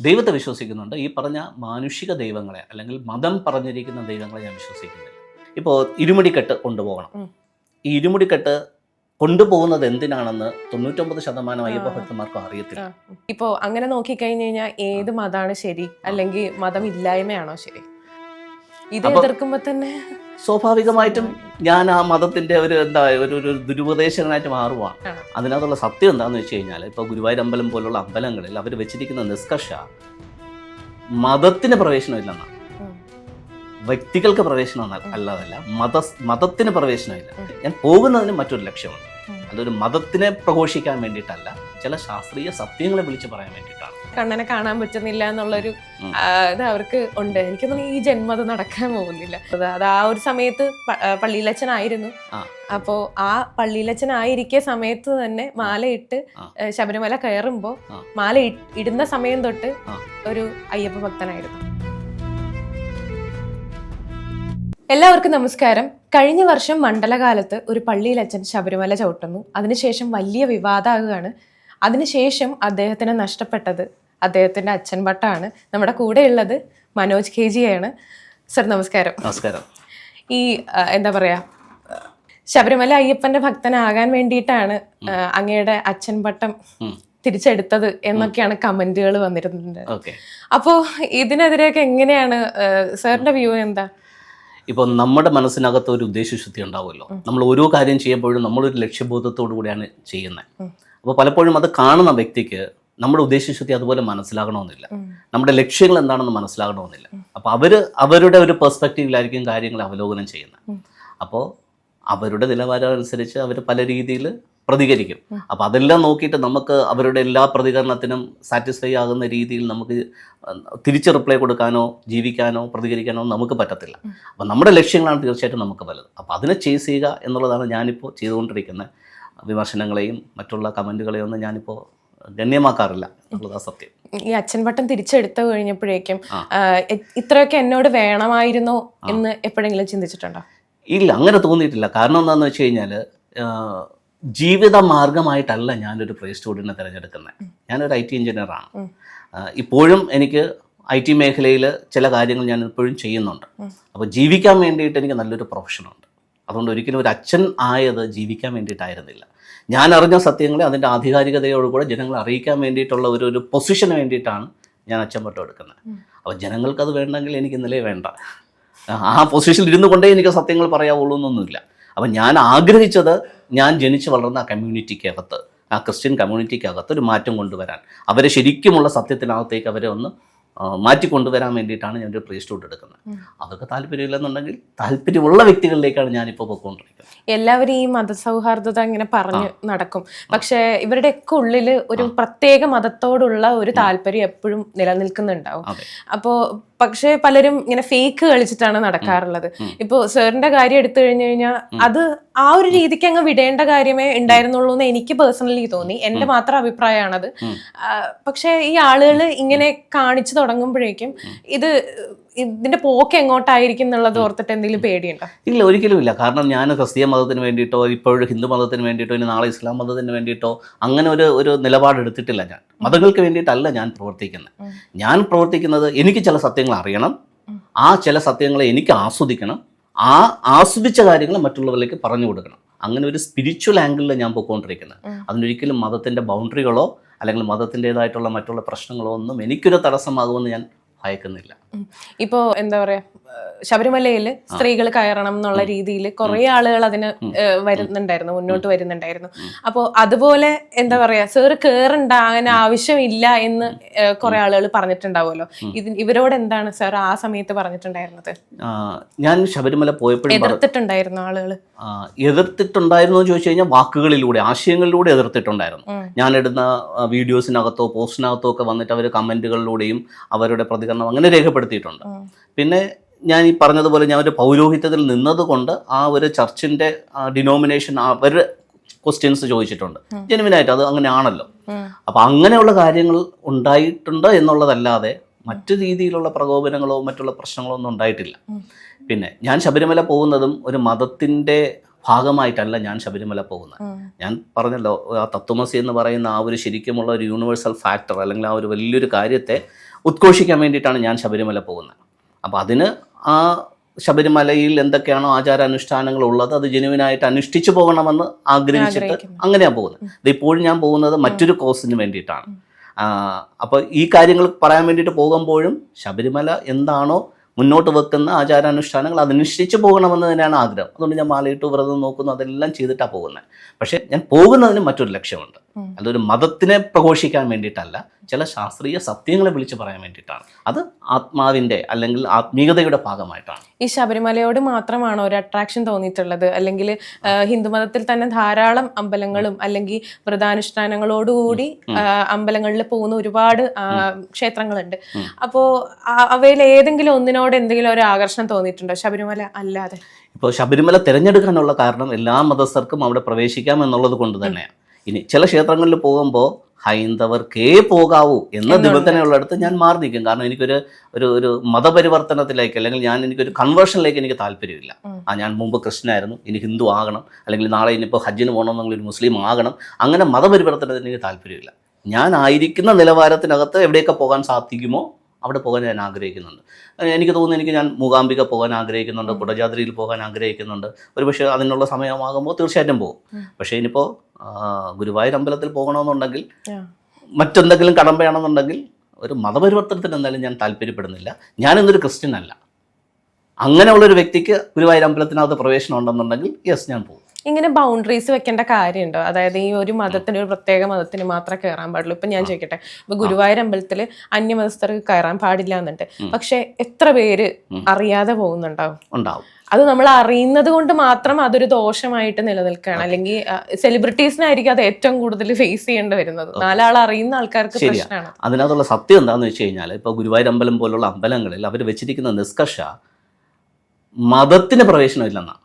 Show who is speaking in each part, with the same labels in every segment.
Speaker 1: ദൈവത്തെ വിശ്വസിക്കുന്നുണ്ട്. ഈ പറഞ്ഞ മാനുഷിക ദൈവങ്ങളെ അല്ലെങ്കിൽ മതം പറഞ്ഞിരിക്കുന്ന ദൈവങ്ങളെ ഞാൻ വിശ്വസിക്കുന്നില്ല. ഇപ്പോൾ ഇരുമുടിക്കെട്ട് കൊണ്ടുപോകണം. ഈ ഇരുമുടിക്കെട്ട് കൊണ്ടുപോകുന്നത് എന്തിനാണെന്ന് തൊണ്ണൂറ്റൊമ്പത് ശതമാനം അയ്യപ്പ. ഭക്തന്മാർക്കും അറിയത്തില്ല.
Speaker 2: ഇപ്പോൾ ഇപ്പോ അങ്ങനെ നോക്കിക്കഴിഞ്ഞു കഴിഞ്ഞാൽ ഏത് മതമാണ് ശരി? അല്ലെങ്കിൽ മതം ഇല്ലായ്മയാണോ ശരി? ഇത് എതിർക്കുമ്പോ തന്നെ
Speaker 1: സ്വാഭാവികമായിട്ടും ഞാൻ ആ മതത്തിന്റെ ഒരു എന്താ ഒരു ഒരു ദുരുപദേശകനായിട്ട് മാറുവാണ് അതിനകത്തുള്ള സത്യം എന്താണെന്ന് വെച്ച് കഴിഞ്ഞാൽ ഇപ്പോൾ ഗുരുവായൂർ അമ്പലം പോലുള്ള അമ്പലങ്ങളിൽ അവർ വെച്ചിരിക്കുന്ന നിഷ്കർഷ മതത്തിന് പ്രവേശനമില്ലെന്നാണ്. വ്യക്തികൾക്ക് പ്രവേശനം അല്ല- അല്ലാതല്ല മത മതത്തിന് പ്രവേശനമില്ല. ഞാൻ പോകുന്നതിന് മറ്റൊരു ലക്ഷ്യമുണ്ട്. അതൊരു മതത്തിനെ പ്രഘോഷിക്കാൻ വേണ്ടിയിട്ടല്ല ചില ശാസ്ത്രീയ സത്യങ്ങളെ വിളിച്ചു പറയാൻ വേണ്ടിയിട്ടാണ്.
Speaker 2: കണ്ണനെ കാണാൻ പറ്റുന്നില്ല എന്നുള്ളൊരു. ഇത് അവർക്ക് ഉണ്ട്. എനിക്ക് തോന്നുന്നു ഈ ജന്മത് നടക്കാൻ പോകുന്നില്ല. അത് അത് ആ ഒരു സമയത്ത് പള്ളിയിലച്ഛനായിരുന്നു. അപ്പോ ആ പള്ളിയിലച്ഛനായിരിക്കെ സമയത്ത് തന്നെ മാലയിട്ട്. ശബരിമല കയറുമ്പോ മാല ഇടുന്ന സമയം തൊട്ട് ഒരു അയ്യപ്പ ഭക്തനായിരുന്നു. എല്ലാവർക്കും നമസ്കാരം. കഴിഞ്ഞ വർഷം മണ്ഡലകാലത്ത് ഒരു പള്ളിയിലച്ഛൻ ശബരിമല ചവിട്ടുന്നു. അതിനുശേഷം വലിയ വിവാദമാകുകയാണ്. അതിനുശേഷം അദ്ദേഹത്തിന് നഷ്ടപ്പെട്ടത് അദ്ദേഹത്തിന്റെ അച്ഛൻ ഭട്ടാണ്. നമ്മുടെ കൂടെയുള്ളത് മനോജ് കെ ജിയാണ് സർ നമസ്കാരം.
Speaker 1: നമസ്കാരം.
Speaker 2: ഈ എന്താ പറയുക ശബരിമല അയ്യപ്പന്റെ ഭക്തനാകാൻ വേണ്ടിയിട്ടാണ് അങ്ങയുടെ അച്ഛൻ ഭട്ടം
Speaker 1: ഉം.
Speaker 2: തിരിച്ചെടുത്തത് എന്നൊക്കെയാണ് കമന്റുകൾ വന്നിരുന്നത്.
Speaker 1: ഓക്കെ.
Speaker 2: അപ്പോ ഇതിനെതിരെയൊക്കെ എങ്ങനെയാണ് സാറിന്റെ വ്യൂ എന്താ?
Speaker 1: ഇപ്പോൾ നമ്മുടെ മനസ്സിനകത്ത് ഒരു ഉദ്ദേശശുദ്ധി ഉണ്ടാവുമല്ലോ. നമ്മൾ ഓരോ കാര്യം ചെയ്യുമ്പോഴും നമ്മളൊരു ലക്ഷ്യബോധത്തോടു കൂടിയാണ് ചെയ്യുന്നത്. അപ്പോൾ പലപ്പോഴും അത് കാണുന്ന വ്യക്തിക്ക് നമ്മുടെ ഉദ്ദേശശുദ്ധി അതുപോലെ മനസ്സിലാകണമെന്നില്ല. നമ്മുടെ ലക്ഷ്യങ്ങൾ എന്താണെന്ന് മനസ്സിലാകണമെന്നില്ല. അപ്പോൾ അവർ അവരുടെ ഒരു പെർസ്പെക്റ്റീവിലായിരിക്കും കാര്യങ്ങൾ അവലോകനം ചെയ്യുന്നത്. അപ്പോൾ അവരുടെ നിലവാരം അനുസരിച്ച് അവർ പല രീതിയിൽ പ്രതികരിക്കും. അപ്പോൾ അതെല്ലാം നോക്കിയിട്ട് നമുക്ക് അവരുടെ എല്ലാ പ്രതികരണത്തിനും സാറ്റിസ്ഫൈ ആകുന്ന രീതിയിൽ നമുക്ക് തിരിച്ച് റിപ്ലൈ കൊടുക്കാനോ ജീവിക്കാനോ പ്രതികരിക്കാനോ നമുക്ക് പറ്റത്തില്ല. അപ്പോൾ നമ്മുടെ ലക്ഷ്യങ്ങളാണ് തീർച്ചയായിട്ടും നമുക്ക് വലുത്. അപ്പോൾ അതിനെ ചേസ് ചെയ്യുക എന്നുള്ളതാണ് ഞാനിപ്പോൾ ചെയ്തുകൊണ്ടിരിക്കുന്നത് വിമർശനങ്ങളെയും മറ്റുള്ള കമന്റുകളെയും ഒന്നും ഞാനിപ്പോൾ ഗണ്യമാക്കാറില്ല. എന്നുള്ളതാ സത്യം.
Speaker 2: ഈ അച്ഛൻ വട്ടം തിരിച്ചെടുത്തു കഴിഞ്ഞപ്പോഴേക്കും ഇത്രയൊക്കെ എന്നോട് വേണമായിരുന്നോ എന്ന് എപ്പോഴെങ്കിലും ചിന്തിച്ചിട്ടുണ്ടോ?
Speaker 1: ഇല്ല അങ്ങനെ തോന്നിയിട്ടില്ല. കാരണം എന്താണെന്ന് വെച്ച് കഴിഞ്ഞാൽ ജീവിത മാർഗമായിട്ടല്ല ഞാനൊരു പ്ലേ സ്റ്റുഡന്റിനെ തിരഞ്ഞെടുക്കുന്നത് ഞാനൊരു ഐ ടി എഞ്ചിനീയറാണ് ഇപ്പോഴും എനിക്ക് ഐ ടി മേഖലയിൽ ചില കാര്യങ്ങൾ ഞാൻ ഇപ്പോഴും ചെയ്യുന്നുണ്ട്. അപ്പോൾ ജീവിക്കാൻ വേണ്ടിയിട്ട് എനിക്ക് നല്ലൊരു പ്രൊഫഷനുണ്ട് അതുകൊണ്ട് ഒരിക്കലും ഒരു അച്ഛൻ ആയത് ജീവിക്കാൻ വേണ്ടിയിട്ടായിരുന്നില്ല. ഞാൻ അറിഞ്ഞ സത്യങ്ങളെ അതിന്റെ ആധികാരികതയോടുകൂടെ ജനങ്ങളെ അറിയിക്കാൻ വേണ്ടിയിട്ടുള്ള ഒരു ഒരു പൊസിഷന് വേണ്ടിയിട്ടാണ് ഞാൻ അച്ഛൻ പട്ടം എടുക്കുന്നത്. അപ്പോൾ ജനങ്ങൾക്കത് വേണ്ടെങ്കിൽ എനിക്ക് ഇന്നലെ വേണ്ട. ആ പൊസിഷനിൽ ഇരുന്നു കൊണ്ടേ എനിക്ക് സത്യങ്ങൾ പറയാവുള്ളൂ എന്നൊന്നുമില്ല. അപ്പം ഞാൻ ആഗ്രഹിച്ചത് ഞാൻ ജനിച്ച് വളർന്ന ആ കമ്മ്യൂണിറ്റിക്കകത്ത് ആ ക്രിസ്ത്യൻ കമ്മ്യൂണിറ്റിക്കകത്ത് ഒരു മാറ്റം കൊണ്ടുവരാൻ. അവരെ ശരിക്കുമുള്ള സത്യത്തിനകത്തേക്ക് അവരെ ഒന്ന് മാറ്റിക്കൊണ്ടുവരാൻ വേണ്ടിയിട്ടാണ് ഞാൻ ഒരു പ്രീസ്റ്റൂട്ട് എടുക്കുന്നത്. അതൊക്കെ താല്പര്യമില്ലെന്നുണ്ടെങ്കിൽ താല്പര്യമുള്ള വ്യക്തികളിലേക്കാണ് ഞാനിപ്പോൾ പോയിക്കൊണ്ടിരിക്കുന്നത്
Speaker 2: എല്ലാവരും ഈ മതസൗഹാർദ്ദത ഇങ്ങനെ പറഞ്ഞ് നടക്കും. പക്ഷെ ഇവരുടെയൊക്കെ ഉള്ളിൽ ഒരു പ്രത്യേക മതത്തോടുള്ള ഒരു താല്പര്യം എപ്പോഴും നിലനിൽക്കുന്നുണ്ടാവും.
Speaker 1: അതെ.
Speaker 2: അപ്പോ പക്ഷെ പലരും ഇങ്ങനെ ഫേക്ക് കളിച്ചിട്ടാണ് നടക്കാറുള്ളത്. ഇപ്പൊ സാറിന്റെ കാര്യം എടുത്തു കഴിഞ്ഞു കഴിഞ്ഞാൽ അത് ആ ഒരു രീതിക്ക് അങ്ങ് വിടേണ്ട കാര്യമേ ഉണ്ടായിരുന്നുള്ളൂ എന്ന് എനിക്ക് പേഴ്സണലി തോന്നി. എന്റെ മാത്രം അഭിപ്രായമാണത്. പക്ഷെ ഈ ആളുകൾ ഇങ്ങനെ കാണിച്ചു തുടങ്ങുമ്പോഴേക്കും ഇത് ഇതിന്റെ പോക്ക് എങ്ങോട്ടായിരിക്കും എന്നുള്ളത് ഓർത്തിട്ട് എന്തെങ്കിലും പേടിയുണ്ടോ?
Speaker 1: ഇല്ല ഒരിക്കലും ഇല്ല. കാരണം ഞാൻ ക്രിസ്തീയ മതത്തിന് വേണ്ടിയിട്ടോ ഇപ്പോഴും ഹിന്ദു മതത്തിന് വേണ്ടിയിട്ടോ ഇനി നാളെ ഇസ്ലാം മതത്തിന് വേണ്ടിയിട്ടോ അങ്ങനെ ഒരു ഒരു നിലപാടെടുത്തിട്ടില്ല ഞാൻ. മതങ്ങൾക്ക് വേണ്ടിയിട്ടല്ല ഞാൻ പ്രവർത്തിക്കുന്നത്. ഞാൻ പ്രവർത്തിക്കുന്നത് എനിക്ക് ചില സത്യങ്ങൾ അറിയണം. ആ ചില സത്യങ്ങളെ എനിക്ക് ആസ്വദിക്കണം. ആ ആസ്വദിച്ച കാര്യങ്ങൾ മറ്റുള്ളവരിലേക്ക് പറഞ്ഞു കൊടുക്കണം. അങ്ങനെ ഒരു സ്പിരിച്വൽ ആംഗിളിൽ ഞാൻ പോയിക്കൊണ്ടിരിക്കുന്നത്. അതിനൊരിക്കലും മതത്തിന്റെ ബൗണ്ടറികളോ അല്ലെങ്കിൽ മതത്തിന്റെതായിട്ടുള്ള മറ്റുള്ള പ്രശ്നങ്ങളോ ഒന്നും എനിക്കൊരു തടസ്സമാകുമെന്ന് ഞാൻ ഭയക്കുന്നില്ല.
Speaker 2: ഇപ്പോ എന്താ പറയാ ശബരിമലയിൽ സ്ത്രീകൾ കയറണം എന്നുള്ള രീതിയിൽ കുറെ ആളുകൾ അതിന് വരുന്നുണ്ടായിരുന്നു മുന്നോട്ട് വരുന്നുണ്ടായിരുന്നു. അപ്പോ അതുപോലെ എന്താ പറയാ സേറ് കേറണ്ട അങ്ങനെ ആവശ്യമില്ല എന്ന് കുറെ ആളുകൾ പറഞ്ഞിട്ടുണ്ടാവുമല്ലോ. ഇത് ഇവരോട് എന്താണ് സർ ആ സമയത്ത് പറഞ്ഞിട്ടുണ്ടായിരുന്നത്?
Speaker 1: ഞാൻ ശബരിമല പോയപ്പോഴും
Speaker 2: എതിർത്തിട്ടുണ്ടായിരുന്നു ആളുകൾ
Speaker 1: എതിർത്തിട്ടുണ്ടായിരുന്നു എന്ന് ചോദിച്ചു കഴിഞ്ഞാൽ വാക്കുകളിലൂടെ ആശയങ്ങളിലൂടെ എതിർത്തിട്ടുണ്ടായിരുന്നു. ഞാൻ ഇടുന്ന വീഡിയോസിനകത്തോ പോസ്റ്റിനകത്തോ ഒക്കെ വന്നിട്ട് അവർ കമന്റുകളിലൂടെയും അവരുടെ പ്രതികരണം അങ്ങനെ രേഖപ്പെടുത്തിയിട്ടുണ്ട്. പിന്നെ ഞാൻ ഈ പറഞ്ഞതുപോലെ ഞാൻ ഒരു പൗരോഹിത്യത്തിൽ നിന്നതുകൊണ്ട് ആ ഒരു ചർച്ചിന്റെ ഡിനോമിനേഷൻ അവർ ക്വസ്റ്റ്യൻസ് ചോദിച്ചിട്ടുണ്ട്. ജെനുവിനായിട്ട് അത് അങ്ങനെയാണല്ലോ. അപ്പം അങ്ങനെയുള്ള കാര്യങ്ങൾ ഉണ്ടായിട്ടുണ്ട് എന്നുള്ളതല്ലാതെ മറ്റു രീതിയിലുള്ള പ്രകോപനങ്ങളോ മറ്റുള്ള പ്രശ്നങ്ങളോ ഒന്നും ഉണ്ടായിട്ടില്ല. പിന്നെ ഞാൻ ശബരിമല പോകുന്നതും ഒരു മതത്തിന്റെ ഭാഗമായിട്ടല്ല ഞാൻ ശബരിമല പോകുന്നത്. ഞാൻ പറഞ്ഞല്ലോ ആ തത്വമസി എന്ന് പറയുന്ന ആ ഒരു ശരിക്കുമുള്ള ഒരു യൂണിവേഴ്സൽ ഫാക്ടർ അല്ലെങ്കിൽ ആ ഒരു വലിയൊരു കാര്യത്തെ ഉദ്ഘോഷിക്കാൻ വേണ്ടിയിട്ടാണ് ഞാൻ ശബരിമല പോകുന്നത്. അപ്പോൾ അതിന് ആ ശബരിമലയിൽ എന്തൊക്കെയാണോ ആചാരാനുഷ്ഠാനങ്ങൾ ഉള്ളത് അത് ജനുവിനായിട്ട് അനുഷ്ഠിച്ചു പോകണമെന്ന് ആഗ്രഹിച്ചിട്ട് അങ്ങനെയാണ് പോകുന്നത്. ഇത് ഇപ്പോഴും ഞാൻ പോകുന്നത് മറ്റൊരു കോസിന് വേണ്ടിയിട്ടാണ്. അപ്പോൾ ഈ കാര്യങ്ങൾ പറയാൻ വേണ്ടിയിട്ട് പോകുമ്പോഴും ശബരിമല എന്താണോ മുന്നോട്ട് വെക്കുന്ന ആചാരാനുഷ്ഠാനങ്ങൾ അതനുഷ്ഠിച്ച് പോകണമെന്ന് തന്നെയാണ് ആഗ്രഹം. അതുകൊണ്ട് ഞാൻ മാലയിട്ട് വ്രതം നോക്കുന്നു അതെല്ലാം ചെയ്തിട്ടാണ് പോകുന്നത്. പക്ഷേ ഞാൻ പോകുന്നതിന് മറ്റൊരു ലക്ഷ്യമുണ്ട്. അതൊരു മതത്തിനെ പ്രഘോഷിക്കാൻ വേണ്ടിയിട്ടല്ല ചില ശാസ്ത്രീയ സത്യങ്ങളെ വിളിച്ചു പറയാൻ വേണ്ടിയിട്ടാണ്. അത് ആത്മാവിന്റെ അല്ലെങ്കിൽ ആത്മീയതയുടെ ഭാഗമായിട്ടാണ്.
Speaker 2: ഈ ശബരിമലയോട് മാത്രമാണോ ഒരു അട്രാക്ഷൻ തോന്നിയിട്ടുള്ളത്? അല്ലെങ്കിൽ ഹിന്ദുമതത്തിൽ തന്നെ ധാരാളം അമ്പലങ്ങളും അല്ലെങ്കിൽ വ്രതാനുഷ്ഠാനങ്ങളോടുകൂടി അമ്പലങ്ങളിൽ പോകുന്ന ഒരുപാട് ക്ഷേത്രങ്ങളുണ്ട്. അപ്പോ അവയിൽ ഏതെങ്കിലും ഒന്നിനോട് എന്തെങ്കിലും ഒരു ആകർഷണം തോന്നിയിട്ടുണ്ടോ? ശബരിമല അല്ലാതെ.
Speaker 1: ഇപ്പോൾ ശബരിമല തിരഞ്ഞെടുക്കാനുള്ള കാരണം എല്ലാ മതസ്ഥർക്കും അവിടെ പ്രവേശിക്കാം എന്നുള്ളത് കൊണ്ട് തന്നെയാണ് ഇനി ചില ക്ഷേത്രങ്ങളിൽ പോകുമ്പോൾ ഹൈന്ദവർക്കേ പോകാവൂ എന്ന നിബന്ധനയുള്ളിടത്ത് ഞാൻ മാറി നിൽക്കും. കാരണം എനിക്കൊരു ഒരു ഒരു മതപരിവർത്തനത്തിലേക്ക് അല്ലെങ്കിൽ ഞാൻ എനിക്കൊരു കൺവേർഷനിലേക്ക് എനിക്ക് താല്പര്യമില്ല. ആ ഞാൻ മുമ്പ് ക്രിസ്ത്യനായിരുന്നു ഇനി ഹിന്ദു ആകണം അല്ലെങ്കിൽ നാളെ ഇനിയിപ്പോൾ ഹജ്ജിന് പോകണമെന്നെങ്കിൽ ഒരു മുസ്ലിം ആകണം അങ്ങനെ മതപരിവർത്തനത്തിന് എനിക്ക് താല്പര്യമില്ല. ഞാൻ ആയിരിക്കുന്ന നിലവാരത്തിനകത്ത് എവിടെയൊക്കെ പോകാൻ സാധിക്കുമോ അവിടെ പോകാൻ ഞാൻ ആഗ്രഹിക്കുന്നുണ്ട്. എനിക്ക് തോന്നുന്നു എനിക്ക് ഞാൻ മൂകാംബിക പോകാൻ ആഗ്രഹിക്കുന്നുണ്ട് കുടജാദ്രിയിൽ പോകാൻ ആഗ്രഹിക്കുന്നുണ്ട്. ഒരുപക്ഷെ അതിനുള്ള സമയമാകുമ്പോൾ തീർച്ചയായിട്ടും പോകും. പക്ഷേ ഇനിയിപ്പോൾ ഗുരുവായൂർ അമ്പലത്തിൽ പോകണമെന്നുണ്ടെങ്കിൽ മറ്റെന്തെങ്കിലും കടമ്പയാണെന്നുണ്ടെങ്കിൽ ഒരു മതപരിവർത്തനത്തിന് എന്തായാലും ഞാൻ താല്പര്യപ്പെടുന്നില്ല. ഞാനിന്നൊരു ക്രിസ്ത്യൻ അല്ല. അങ്ങനെയുള്ളൊരു വ്യക്തിക്ക് ഗുരുവായൂർ അമ്പലത്തിനകത്ത് പ്രവേശനം ഉണ്ടെന്നുണ്ടെങ്കിൽ യെസ് ഞാൻ പോകും.
Speaker 2: ഇങ്ങനെ ബൗണ്ടറീസ് വെക്കേണ്ട കാര്യമുണ്ടോ അതായത് ഈ ഒരു മതത്തിന് ഒരു പ്രത്യേക മതത്തിന് മാത്രമേ കയറാൻ പാടുള്ളൂ. ഇപ്പൊ ഞാൻ ചോദിക്കട്ടെ. ഇപ്പൊ ഗുരുവായൂർ അമ്പലത്തിൽ അന്യമതസ്ഥർക്ക് കയറാൻ പാടില്ല എന്നുണ്ട് പക്ഷെ എത്ര പേര് അറിയാതെ പോകുന്നുണ്ടാവും?
Speaker 1: ഉണ്ടാവും.
Speaker 2: അത് നമ്മൾ അറിയുന്നത് കൊണ്ട് മാത്രം അതൊരു ദോഷമായിട്ട് നിലനിൽക്കുകയാണ്. അല്ലെങ്കിൽ സെലിബ്രിറ്റീസിനായിരിക്കും അത് ഏറ്റവും കൂടുതൽ ഫേസ് ചെയ്യേണ്ടി വരുന്നത്. നാലാൾ അറിയുന്ന ആൾക്കാർക്ക് പ്രശ്നമാണ്.
Speaker 1: അതിനകത്തുള്ള സത്യം എന്താണെന്ന് വെച്ച് കഴിഞ്ഞാൽ ഇപ്പോൾ ഗുരുവായൂർ അമ്പലം പോലുള്ള അമ്പലങ്ങളിൽ അവർ വെച്ചിരിക്കുന്ന നിഷ്കർഷ മതത്തിന് പ്രവേശനമില്ലെന്നാണ്.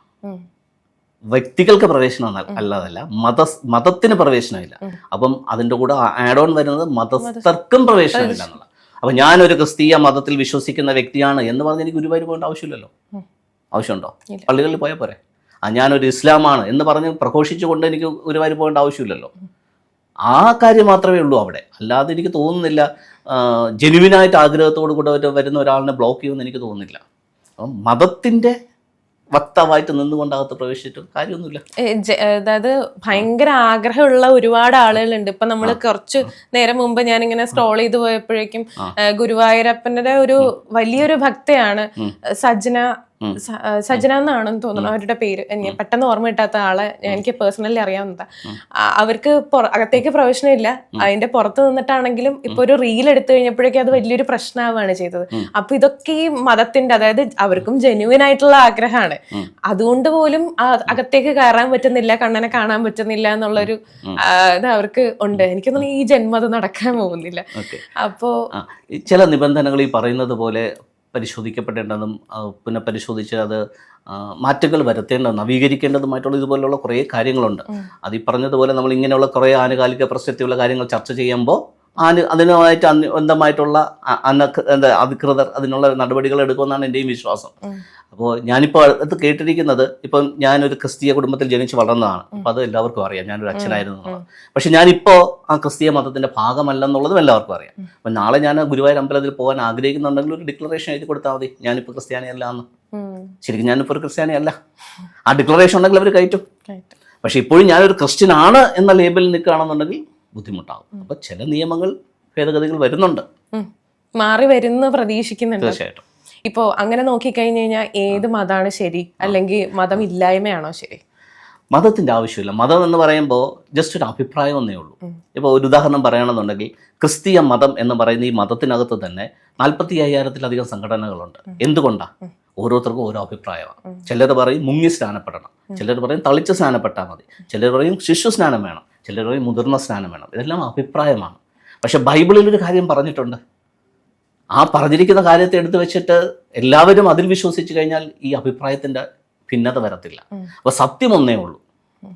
Speaker 1: വ്യക്തികൾക്ക് പ്രവേശനം അല്ല- അല്ലാതല്ല മത മതത്തിന് പ്രവേശനമില്ല. അപ്പം അതിന്റെ കൂടെ ആഡ് ഓൺ വരുന്നത് മതസ്ഥർക്കും പ്രവേശനമില്ല എന്നുള്ള അപ്പം ഞാനൊരു ക്രിസ്തീയ മതത്തിൽ വിശ്വസിക്കുന്ന വ്യക്തിയാണ് എന്ന് പറഞ്ഞ് എനിക്ക് ഗുരുവായൂർ പോകേണ്ട ആവശ്യമില്ലല്ലോ. ആവശ്യമുണ്ടോ. പള്ളികളിൽ പോയാൽ പോരെ. ആ ഞാനൊരു ഇസ്ലാമാണ് എന്ന് പറഞ്ഞ് പ്രഘോഷിച്ചുകൊണ്ട് എനിക്ക് ഗുരുവായൂർ പോകേണ്ട ആവശ്യമില്ലല്ലോ. ആ കാര്യം മാത്രമേ ഉള്ളൂ അവിടെ. അല്ലാതെ എനിക്ക് തോന്നുന്നില്ല ജെനുവിനായിട്ട് ആഗ്രഹത്തോടു കൂടെ വരുന്ന ഒരാളിനെ ബ്ലോക്ക് ചെയ്യുമെന്ന് എനിക്ക് തോന്നുന്നില്ല. അപ്പം മതത്തിന്റെ വക്താവായിട്ട് നിന്നുകൊണ്ടകത്ത് പ്രവേശിച്ചിട്ട് കാര്യമൊന്നുമില്ല.
Speaker 2: അതായത് ഭയങ്കര ആഗ്രഹമുള്ള ഒരുപാട് ആളുകളുണ്ട്. ഇപ്പൊ നമ്മൾ കുറച്ച് നേരം മുമ്പ് ഞാൻ ഇങ്ങനെ സ്ട്രോൾ ചെയ്ത് പോയപ്പോഴേക്കും. ഗുരുവായൂരപ്പന്റെ ഒരു വലിയൊരു ഭക്തയാണ്
Speaker 1: ഉം.
Speaker 2: സജ്ജന
Speaker 1: ഉം.
Speaker 2: സ- ആ, സജ്ജന എന്നാണെന്ന് തോന്നുന്നു അവരുടെ പേര്. പെട്ടെന്ന് ഓർമ്മ കിട്ടാത്ത ആളെ എനിക്ക് പേഴ്സണലി അറിയാവുന്നതാ. അവർക്ക് അകത്തേക്ക് പ്രവേശനമില്ല. അതിന്റെ പുറത്ത് നിന്നിട്ടാണെങ്കിലും ഇപ്പൊ ഒരു റീൽ എടുത്തു കഴിഞ്ഞപ്പോഴേക്കും അത് വലിയൊരു പ്രശ്നമാവാണ് ചെയ്തത്. അപ്പൊ ഇതൊക്കെ ഈ മതത്തിന്റെ അതായത് അവർക്കും ജെന്യൂൻ ആയിട്ടുള്ള ആഗ്രഹമാണ്. അതുകൊണ്ട് പോലും അകത്തേക്ക് കയറാൻ പറ്റുന്നില്ല കണ്ണനെ കാണാൻ പറ്റുന്നില്ല എന്നുള്ളൊരു ഇത് അവർക്ക് ഉണ്ട്. എനിക്ക് തോന്നുന്നു ഈ ജന്മം അത് നടക്കാൻ പോകുന്നില്ല. അപ്പോ
Speaker 1: ചില നിബന്ധനകൾ ഈ പറയുന്നത് പോലെ പരിശോധിക്കപ്പെടേണ്ടതും പിന്നെ പുനഃപരിശോധിച്ച് അത് മാറ്റങ്ങൾ വരുത്തേണ്ടത് നവീകരിക്കേണ്ടതുമായിട്ടുള്ള ഇതുപോലുള്ള കുറേ കാര്യങ്ങളുണ്ട്. അത് ഈ പറഞ്ഞതുപോലെ നമ്മൾ ഇങ്ങനെയുള്ള കുറേ ആനുകാലിക പ്രസക്തിയുള്ള കാര്യങ്ങൾ ചർച്ച ചെയ്യുമ്പോൾ ആന് അതിനായിട്ട് അനുബന്ധമായിട്ടുള്ള അ- അനക്ക് എന്താ അധികൃതർ അതിനുള്ള നടപടികൾ എടുക്കുമെന്നാണ് എന്റെയും വിശ്വാസം. അപ്പോൾ ഞാനിപ്പോൾ അത് കേട്ടിരിക്കുന്നത് ഇപ്പം ഞാനൊരു ക്രിസ്തീയ കുടുംബത്തിൽ ജനിച്ച് വളർന്നതാണ്. അപ്പം അത് എല്ലാവർക്കും അറിയാം. ഞാനൊരു അച്ഛനായിരുന്നു. പക്ഷെ ഞാനിപ്പോൾ ആ ക്രിസ്തീയ മതത്തിന്റെ ഭാഗമല്ല എന്നുള്ളതും എല്ലാവർക്കും അറിയാം. അപ്പം നാളെ ഞാൻ ഗുരുവായൂർ അമ്പലത്തിൽ പോകാൻ ആഗ്രഹിക്കുന്നുണ്ടെങ്കിൽ ഒരു ഡിക്ലറേഷൻ എഴുതി കൊടുത്താൽ മതി. ഞാനിപ്പോൾ ക്രിസ്ത്യാനി അല്ല എന്ന് ശരിക്കും ഞാനിപ്പോൾ ഒരു ക്രിസ്ത്യാനി അല്ല ആ ഡിക്ലറേഷൻ ഉണ്ടെങ്കിൽ അവർ കയറ്റും. പക്ഷെ ഇപ്പോഴും ഞാനൊരു ക്രിസ്ത്യൻ ആണ് എന്ന ലേബലിൽ നിൽക്കുകയാണെന്നുണ്ടെങ്കിൽ ബുദ്ധിമുട്ടാകും അപ്പോൾ ചില നിയമങ്ങൾ ഭേദഗതികൾ വരുന്നുണ്ട്.
Speaker 2: മാറി വരുന്ന പ്രതീക്ഷിക്കുന്നുണ്ട്.
Speaker 1: തീർച്ചയായിട്ടും.
Speaker 2: ഇപ്പോ അങ്ങനെ നോക്കിക്കഴിഞ്ഞു കഴിഞ്ഞാൽ ഏത് മതമാണ് ശരി? അല്ലെങ്കിൽ മതം ഇല്ലായ്മയാണോ ശരി?
Speaker 1: മതത്തിന്റെ ആവശ്യമില്ല. മതം എന്ന് പറയുമ്പോൾ ജസ്റ്റ് ഒരു അഭിപ്രായം എന്നേ ഉള്ളൂ. ഇപ്പോൾ ഒരു ഉദാഹരണം പറയണമെന്നുണ്ടെങ്കിൽ ക്രിസ്തീയ മതം എന്ന് പറയുന്ന ഈ മതത്തിനകത്ത് തന്നെ നാൽപ്പത്തി അയ്യായിരത്തിലധികം സംഘടനകളുണ്ട് എന്തുകൊണ്ടാണ് ഓരോരുത്തർക്കും ഓരോ അഭിപ്രായമാണ്. ചിലർ പറയും മുങ്ങി സ്നാനപ്പെടണം ചിലർ പറയും തളിച്ച് സ്നാനപ്പെട്ടാൽ മതി. ചിലർ പറയും ശിശു സ്നാനം വേണം. ചിലർ മുതിർന്ന സ്നാനം വേണം. ഇതെല്ലാം അഭിപ്രായമാണ്. പക്ഷെ ബൈബിളിൽ ഒരു കാര്യം പറഞ്ഞിട്ടുണ്ട്. ആ പറഞ്ഞിരിക്കുന്ന കാര്യത്തെ എടുത്തു വെച്ചിട്ട് എല്ലാവരും അതിൽ വിശ്വസിച്ച് കഴിഞ്ഞാൽ ഈ അഭിപ്രായത്തിന്റെ ഭിന്നത വരത്തില്ല. അപ്പോൾ സത്യം ഒന്നേ ഉള്ളൂ.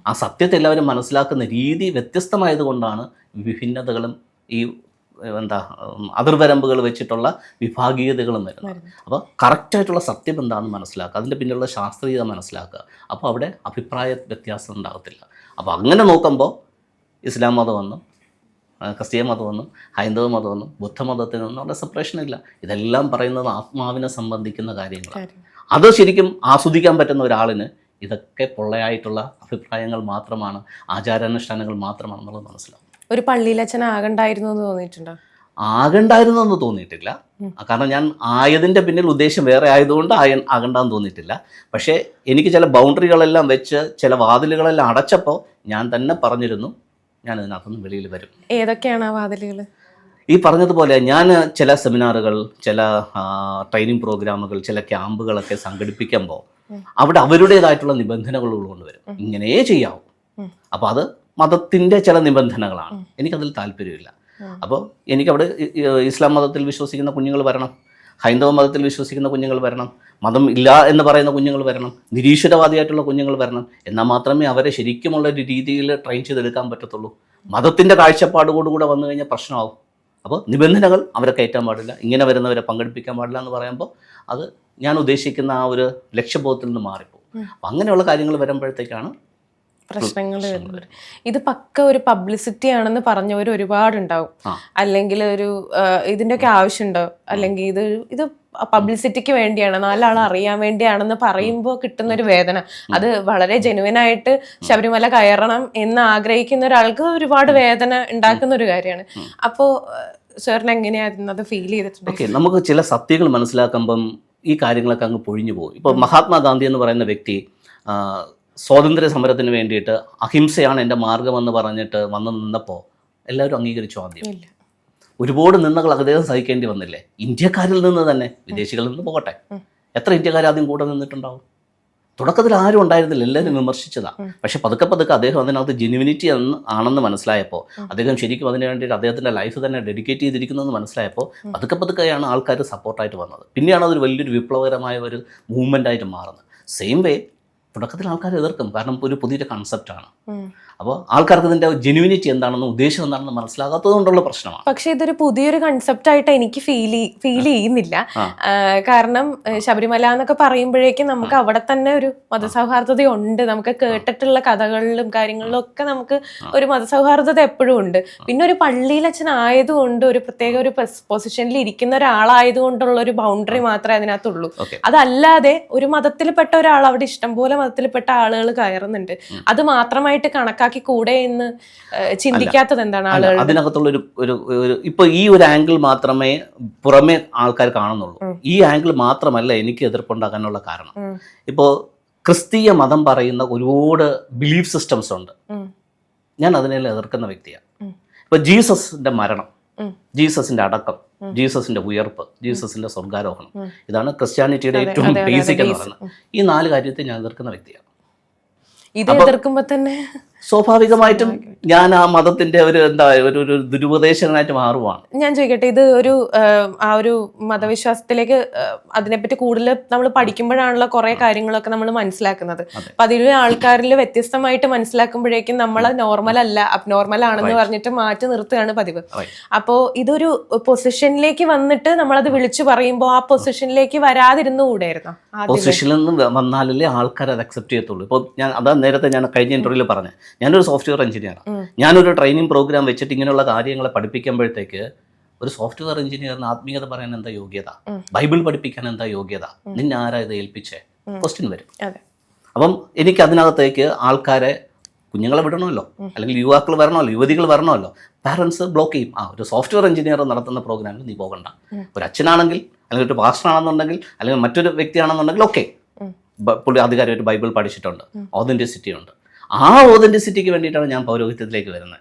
Speaker 1: ആ സത്യത്തെ എല്ലാവരും മനസ്സിലാക്കുന്ന രീതി വ്യത്യസ്തമായതുകൊണ്ടാണ് വിഭിന്നതകളും ഈ എന്താ അതിർവരമ്പുകൾ വെച്ചിട്ടുള്ള വിഭാഗീയതകളും വരുന്നത്.
Speaker 2: വരുന്നത്.
Speaker 1: അപ്പോൾ കറക്റ്റായിട്ടുള്ള സത്യം എന്താണെന്ന് മനസ്സിലാക്കുക. അതിന്റെ പിന്നിലുള്ള ശാസ്ത്രീയത മനസ്സിലാക്കുക. അപ്പോൾ അവിടെ അഭിപ്രായ വ്യത്യാസം ഉണ്ടാകത്തില്ല. അപ്പോൾ അങ്ങനെ നോക്കുമ്പോൾ ഇസ്ലാം മതം വന്നു ആ, ക്രിസ്തീയ മതമെന്നും ഹൈന്ദവ മതമെന്നും ബുദ്ധമതത്തിനൊന്നും അവിടെ സെപ്പറേഷൻ ഇല്ല. ഇതെല്ലാം പറയുന്നത് ആത്മാവിനെ സംബന്ധിക്കുന്ന കാര്യങ്ങളാണ്. അത് ശരിക്കും ആസ്വദിക്കാൻ പറ്റുന്ന ഒരാളിന് ഇതൊക്കെ പൊള്ളയായിട്ടുള്ള അഭിപ്രായങ്ങൾ മാത്രമാണ് ആചാരാനുഷ്ഠാനങ്ങൾ മാത്രമാണെന്നുള്ളത് മനസ്സിലാവും.
Speaker 2: ഒരു പള്ളിയിലച്ഛൻ ആകണ്ടായിരുന്നു എന്ന് തോന്നിയിട്ടുണ്ടോ?
Speaker 1: ആകണ്ടായിരുന്നു എന്ന് തോന്നിയിട്ടില്ല. കാരണം ഞാൻ ആയതിന്റെ പിന്നിൽ ഉദ്ദേശം വേറെ ആയതുകൊണ്ട് ആയ ആകണ്ടെന്ന് തോന്നിയിട്ടില്ല. പക്ഷേ എനിക്ക് ചില ബൗണ്ടറികളെല്ലാം വെച്ച് ചില വാതിലുകളെല്ലാം അടച്ചപ്പോൾ ഞാൻ തന്നെ പറഞ്ഞിരുന്നു ഞാൻ ഇതിനകത്തുനിന്ന് വെളിയിൽ വരും.
Speaker 2: ഏതൊക്കെയാണ് ആ വാതിലുകൾ
Speaker 1: ഈ പറഞ്ഞതുപോലെ ഞാൻ ചില സെമിനാറുകൾ ചില ട്രെയിനിങ് പ്രോഗ്രാമുകൾ ചില ക്യാമ്പുകളൊക്കെ സംഘടിപ്പിക്കുമ്പോൾ അവിടെ അവരുടേതായിട്ടുള്ള നിബന്ധനകൾ വരും. ഇങ്ങനെ ചെയ്യാവൂ. അപ്പോൾ അത് മതത്തിന്റെ ചില നിബന്ധനകളാണ്. എനിക്കതിൽ താല്പര്യമില്ല. അപ്പോൾ എനിക്കവിടെ ഇസ്ലാം മതത്തിൽ വിശ്വസിക്കുന്ന കുഞ്ഞുങ്ങൾ വരണം. ഹൈന്ദവ മതത്തിൽ വിശ്വസിക്കുന്ന കുഞ്ഞുങ്ങൾ വരണം മതം ഇല്ല എന്ന് പറയുന്ന കുഞ്ഞുങ്ങൾ വരണം നിരീശ്വരവാദിയായിട്ടുള്ള കുഞ്ഞുങ്ങൾ വരണം എന്നാൽ മാത്രമേ അവരെ ശരിക്കുമുള്ള ഒരു രീതിയിൽ ട്രെയിൻ ചെയ്തെടുക്കാൻ പറ്റത്തുള്ളൂ. മതത്തിന്റെ കാഴ്ചപ്പാടുകൂടെ വന്നു കഴിഞ്ഞാൽ പ്രശ്നമാവും. അപ്പോൾ നിബന്ധനകൾ അവരെ കയറ്റാൻ പാടില്ല. ഇങ്ങനെ വരുന്നവരെ പങ്കെടുപ്പിക്കാൻ പാടില്ല എന്ന് പറയുമ്പോൾ അത് ഞാൻ ഉദ്ദേശിക്കുന്ന ആ ഒരു ലക്ഷ്യബോധത്തിൽ നിന്ന് മാറിപ്പോകും. അപ്പം അങ്ങനെയുള്ള കാര്യങ്ങൾ വരുമ്പോഴത്തേക്കാണ്
Speaker 2: പ്രശ്നങ്ങൾ വരുന്നത്. ഇത് പക്ക ഒരു പബ്ലിസിറ്റി ആണെന്ന് പറഞ്ഞവർ ഒരുപാടുണ്ടാവും. അല്ലെങ്കിൽ ഒരു ആ, ഇതിന്റെയൊക്കെ ആവശ്യമുണ്ടോ? അല്ലെങ്കിൽ ഇത് ഇത് പബ്ലിസിറ്റിക്ക് വേണ്ടിയാണ്. നാലാൾ അറിയാൻ വേണ്ടിയാണെന്ന് പറയുമ്പോൾ കിട്ടുന്ന ഒരു വേദന അത് വളരെ ജെനുവിനായിട്ട് ആയിട്ട് ശബരിമല കയറണം എന്ന് ആഗ്രഹിക്കുന്ന ഒരാൾക്ക് ഒരുപാട് വേദന ഉണ്ടാക്കുന്ന ഒരു കാര്യമാണ്. അപ്പോ സാറിന് എങ്ങനെയായിരുന്നു അത് ഫീൽ ചെയ്തിട്ടുണ്ട്?
Speaker 1: ഓക്കെ നമുക്ക് ചില സത്യങ്ങൾ മനസ്സിലാക്കുമ്പം ഈ കാര്യങ്ങളൊക്കെ അങ്ങ് പൊഴിഞ്ഞു പോകും ഇപ്പോൾ മഹാത്മാഗാന്ധി എന്ന് പറയുന്ന വ്യക്തി സ്വാതന്ത്ര്യ സമരത്തിന് വേണ്ടിയിട്ട് അഹിംസയാണ് എന്റെ മാർഗമെന്ന് പറഞ്ഞിട്ട് വന്ന് നിന്നപ്പോൾ എല്ലാവരും അംഗീകരിച്ചു ആദ്യം. ഒരുപാട് നിന്നകൾ അദ്ദേഹം സഹിക്കേണ്ടി വന്നില്ലേ? ഇന്ത്യക്കാരിൽ നിന്ന് തന്നെ വിദേശികളിൽ നിന്ന് പോകട്ടെ. എത്ര ഇന്ത്യക്കാർ ആദ്യം കൂടെ നിന്നിട്ടുണ്ടാവും? തുടക്കത്തിൽ ആരും ഉണ്ടായിരുന്നില്ല എല്ലാവരും വിമർശിച്ചതാണ് പക്ഷെ പതുക്കെ പതുക്കെ അദ്ദേഹം അതിനകത്ത് ജെനുവിനിറ്റി എന്ന് ആണെന്ന് മനസ്സിലായപ്പോൾ അദ്ദേഹം ശരിക്കും അതിന് വേണ്ടിയിട്ട് അദ്ദേഹത്തിന്റെ ലൈഫ് തന്നെ ഡെഡിക്കേറ്റ് ചെയ്തിരിക്കുന്നു എന്ന് മനസ്സിലായപ്പോൾ പതുക്കെ പതുക്കെയാണ് ആൾക്കാർ സപ്പോർട്ടായിട്ട് വന്നത്. പിന്നെയാണ് അതൊരു വലിയൊരു വിപ്ലവകരമായ ഒരു മൂവ്മെന്റായിട്ട് മാറുന്നത്. സെയിം വേ തുടക്കത്തിൽ ആൾക്കാർ എതിർക്കും കാരണം ഒരു പുതിയൊരു കൺസെപ്റ്റാണ്. അപ്പോൾ ആൾക്കാർക്ക് ഇതിന്റെ ജെനുവിനിറ്റി എന്താണെന്ന് ഉദ്ദേശം എന്താണെന്ന് മനസ്സിലാകാത്തത് കൊണ്ടുള്ള പ്രശ്നമാണ്.
Speaker 2: പക്ഷേ ഇതൊരു പുതിയൊരു കൺസെപ്റ്റ് ആയിട്ട് എനിക്ക് ഫീൽ ഫീൽ ചെയ്യുന്നില്ല. കാരണം ശബരിമല എന്നൊക്കെ പറയുമ്പോഴേക്കും നമുക്ക് അവിടെ തന്നെ ഒരു മതസൗഹാർദ്ദതയുണ്ട് നമുക്ക് കേട്ടിട്ടുള്ള കഥകളിലും കാര്യങ്ങളിലും ഒക്കെ നമുക്ക് ഒരു മതസൗഹാർദ്ദത എപ്പോഴും ഉണ്ട്. പിന്നെ ഒരു പള്ളിയിലച്ഛൻ ആയതുകൊണ്ട് ഒരു പ്രത്യേക ഒരു പൊസിഷനിൽ ഇരിക്കുന്ന ഒരാളായതുകൊണ്ടുള്ള ഒരു ബൗണ്ടറി മാത്രമേ അതിനകത്തുള്ളൂ. അതല്ലാതെ ഒരു മതത്തിൽപ്പെട്ട ഒരാൾ അവിടെ ഇഷ്ടംപോലെ മതത്തിൽപ്പെട്ട ആളുകൾ കയറുന്നുണ്ട്. അത് മാത്രമായിട്ട് കണക്കാക്കി കൂടെ എന്ന് ചിന്തിക്കാത്തത് എന്താണ് ആളുകൾ
Speaker 1: അതിനകത്തുള്ള ഒരു ഒരു ഇപ്പൊ ഈ ഒരു ആംഗിൾ മാത്രമേ പുറമേ ആൾക്കാർ കാണുന്നുള്ളൂ. ഈ ആംഗിൾ മാത്രമല്ല എനിക്ക് എതിർപ്പുണ്ടാകാനുള്ള കാരണം.
Speaker 2: ഇപ്പോ
Speaker 1: ഇപ്പോൾ ക്രിസ്തീയ മതം പറയുന്ന ഒരുപാട് ബിലീഫ് സിസ്റ്റംസ് ഉണ്ട്. ഞാൻ അതിനെല്ലാം എതിർക്കുന്ന വ്യക്തിയാണ്. ഇപ്പൊ ജീസസിന്റെ മരണം ജീസസിന്റെ അടക്കം ജീസസിന്റെ ഉയർപ്പ് ജീസസിന്റെ സ്വർഗാരോഹണം ഇതാണ് ക്രിസ്ത്യാനിറ്റിയുടെ ഏറ്റവും ബേസിക് എന്ന് പറയുന്നത്. ഈ നാല് കാര്യത്തെ ഞാൻ എതിർക്കുന്ന വ്യക്തിയാണ്.
Speaker 2: ഇത് എതിർക്കുമ്പോ തന്നെ
Speaker 1: സ്വാഭാവികമായിട്ടും ഞാൻ ആ മതത്തിന്റെ ഒരു എന്താ ഒരു ഒരു ദുരുപദേശകനായിട്ട് മാറുവാണ്.
Speaker 2: ഞാൻ ചോദിക്കട്ടെ ഇത് ഒരു ആ, ഒരു മതവിശ്വാസത്തിലേക്ക് അതിനെപ്പറ്റി കൂടുതൽ നമ്മൾ പഠിക്കുമ്പോഴാണല്ലോ കുറെ കാര്യങ്ങളൊക്കെ നമ്മൾ മനസ്സിലാക്കുന്നത്. അപ്പൊ അതിൽ ആൾക്കാരിൽ വ്യത്യസ്തമായിട്ട് മനസ്സിലാക്കുമ്പോഴേക്കും നമ്മൾ നോർമൽ അല്ല അബ്നോർമൽ ആണെന്ന് പറഞ്ഞിട്ട് മാറ്റി നിർത്തുകയാണ് പതിവ്. അപ്പോ ഇതൊരു പൊസിഷനിലേക്ക് വന്നിട്ട് നമ്മളത് വിളിച്ചു പറയുമ്പോൾ ആ പൊസിഷനിലേക്ക് വരാതിരുന്നു കൂടെയായിരുന്നു?
Speaker 1: പൊസിഷനിൽ നിന്ന് വന്നാലല്ലേ ആൾക്കാർ അത് അക്സെപ്റ്റ് ചെയ്യത്തുള്ളൂ. ഇപ്പോൾ ഞാൻ അതാ നേരത്തെ ഞാൻ കഴിഞ്ഞ ഇന്റർവ്യൂവിൽ പറഞ്ഞത് ഞാനൊരു സോഫ്റ്റ്വെയർ എഞ്ചിനീയറാണ്. ഞാനൊരു ട്രെയിനിങ് പ്രോഗ്രാം വെച്ചിട്ട് ഇങ്ങനെയുള്ള കാര്യങ്ങളെ പഠിപ്പിക്കുമ്പോഴത്തേക്ക് ഒരു സോഫ്റ്റ്വെയർ എഞ്ചിനീയറിന് ആത്മീയത പറയാൻ എന്താ യോഗ്യത? ബൈബിൾ പഠിപ്പിക്കാൻ എന്താ യോഗ്യത? നിന്നെ ആരാ ഇത് ഏൽപ്പിച്ചേ? ക്വസ്റ്റ്യൻ വരും. അപ്പം എനിക്ക് അതിനകത്തേക്ക് ആൾക്കാരെ കുഞ്ഞുങ്ങളെ വിടണമല്ലോ. അല്ലെങ്കിൽ യുവാക്കൾ വരണമല്ലോ യുവതികൾ വരണമല്ലോ. പാരൻസ് ബ്ലോക്ക് ചെയ്യും. ആ ഒരു സോഫ്റ്റ്വെയർ എഞ്ചിനീയർ നടത്തുന്ന പ്രോഗ്രാമിൽ നീ പോകണ്ട. ഒരു അച്ഛനാണെങ്കിൽ അല്ലെങ്കിൽ ഒരു പാസ്റ്റർ ആണെന്നുണ്ടെങ്കിൽ അല്ലെങ്കിൽ മറ്റൊരു വ്യക്തിയാണെന്നുണ്ടെങ്കിൽ ഓക്കെ
Speaker 2: പുള്ളി
Speaker 1: പുള്ളി അധികാരമായിട്ട് ബൈബിൾ പഠിച്ചിട്ടുണ്ട്. ഓതന്റിസിറ്റി ഉണ്ട്. ആ ഓതന്റിസിറ്റിക്ക് വേണ്ടിയിട്ടാണ് ഞാൻ പൗരോഹിത്യത്തിലേക്ക് വരുന്നത്.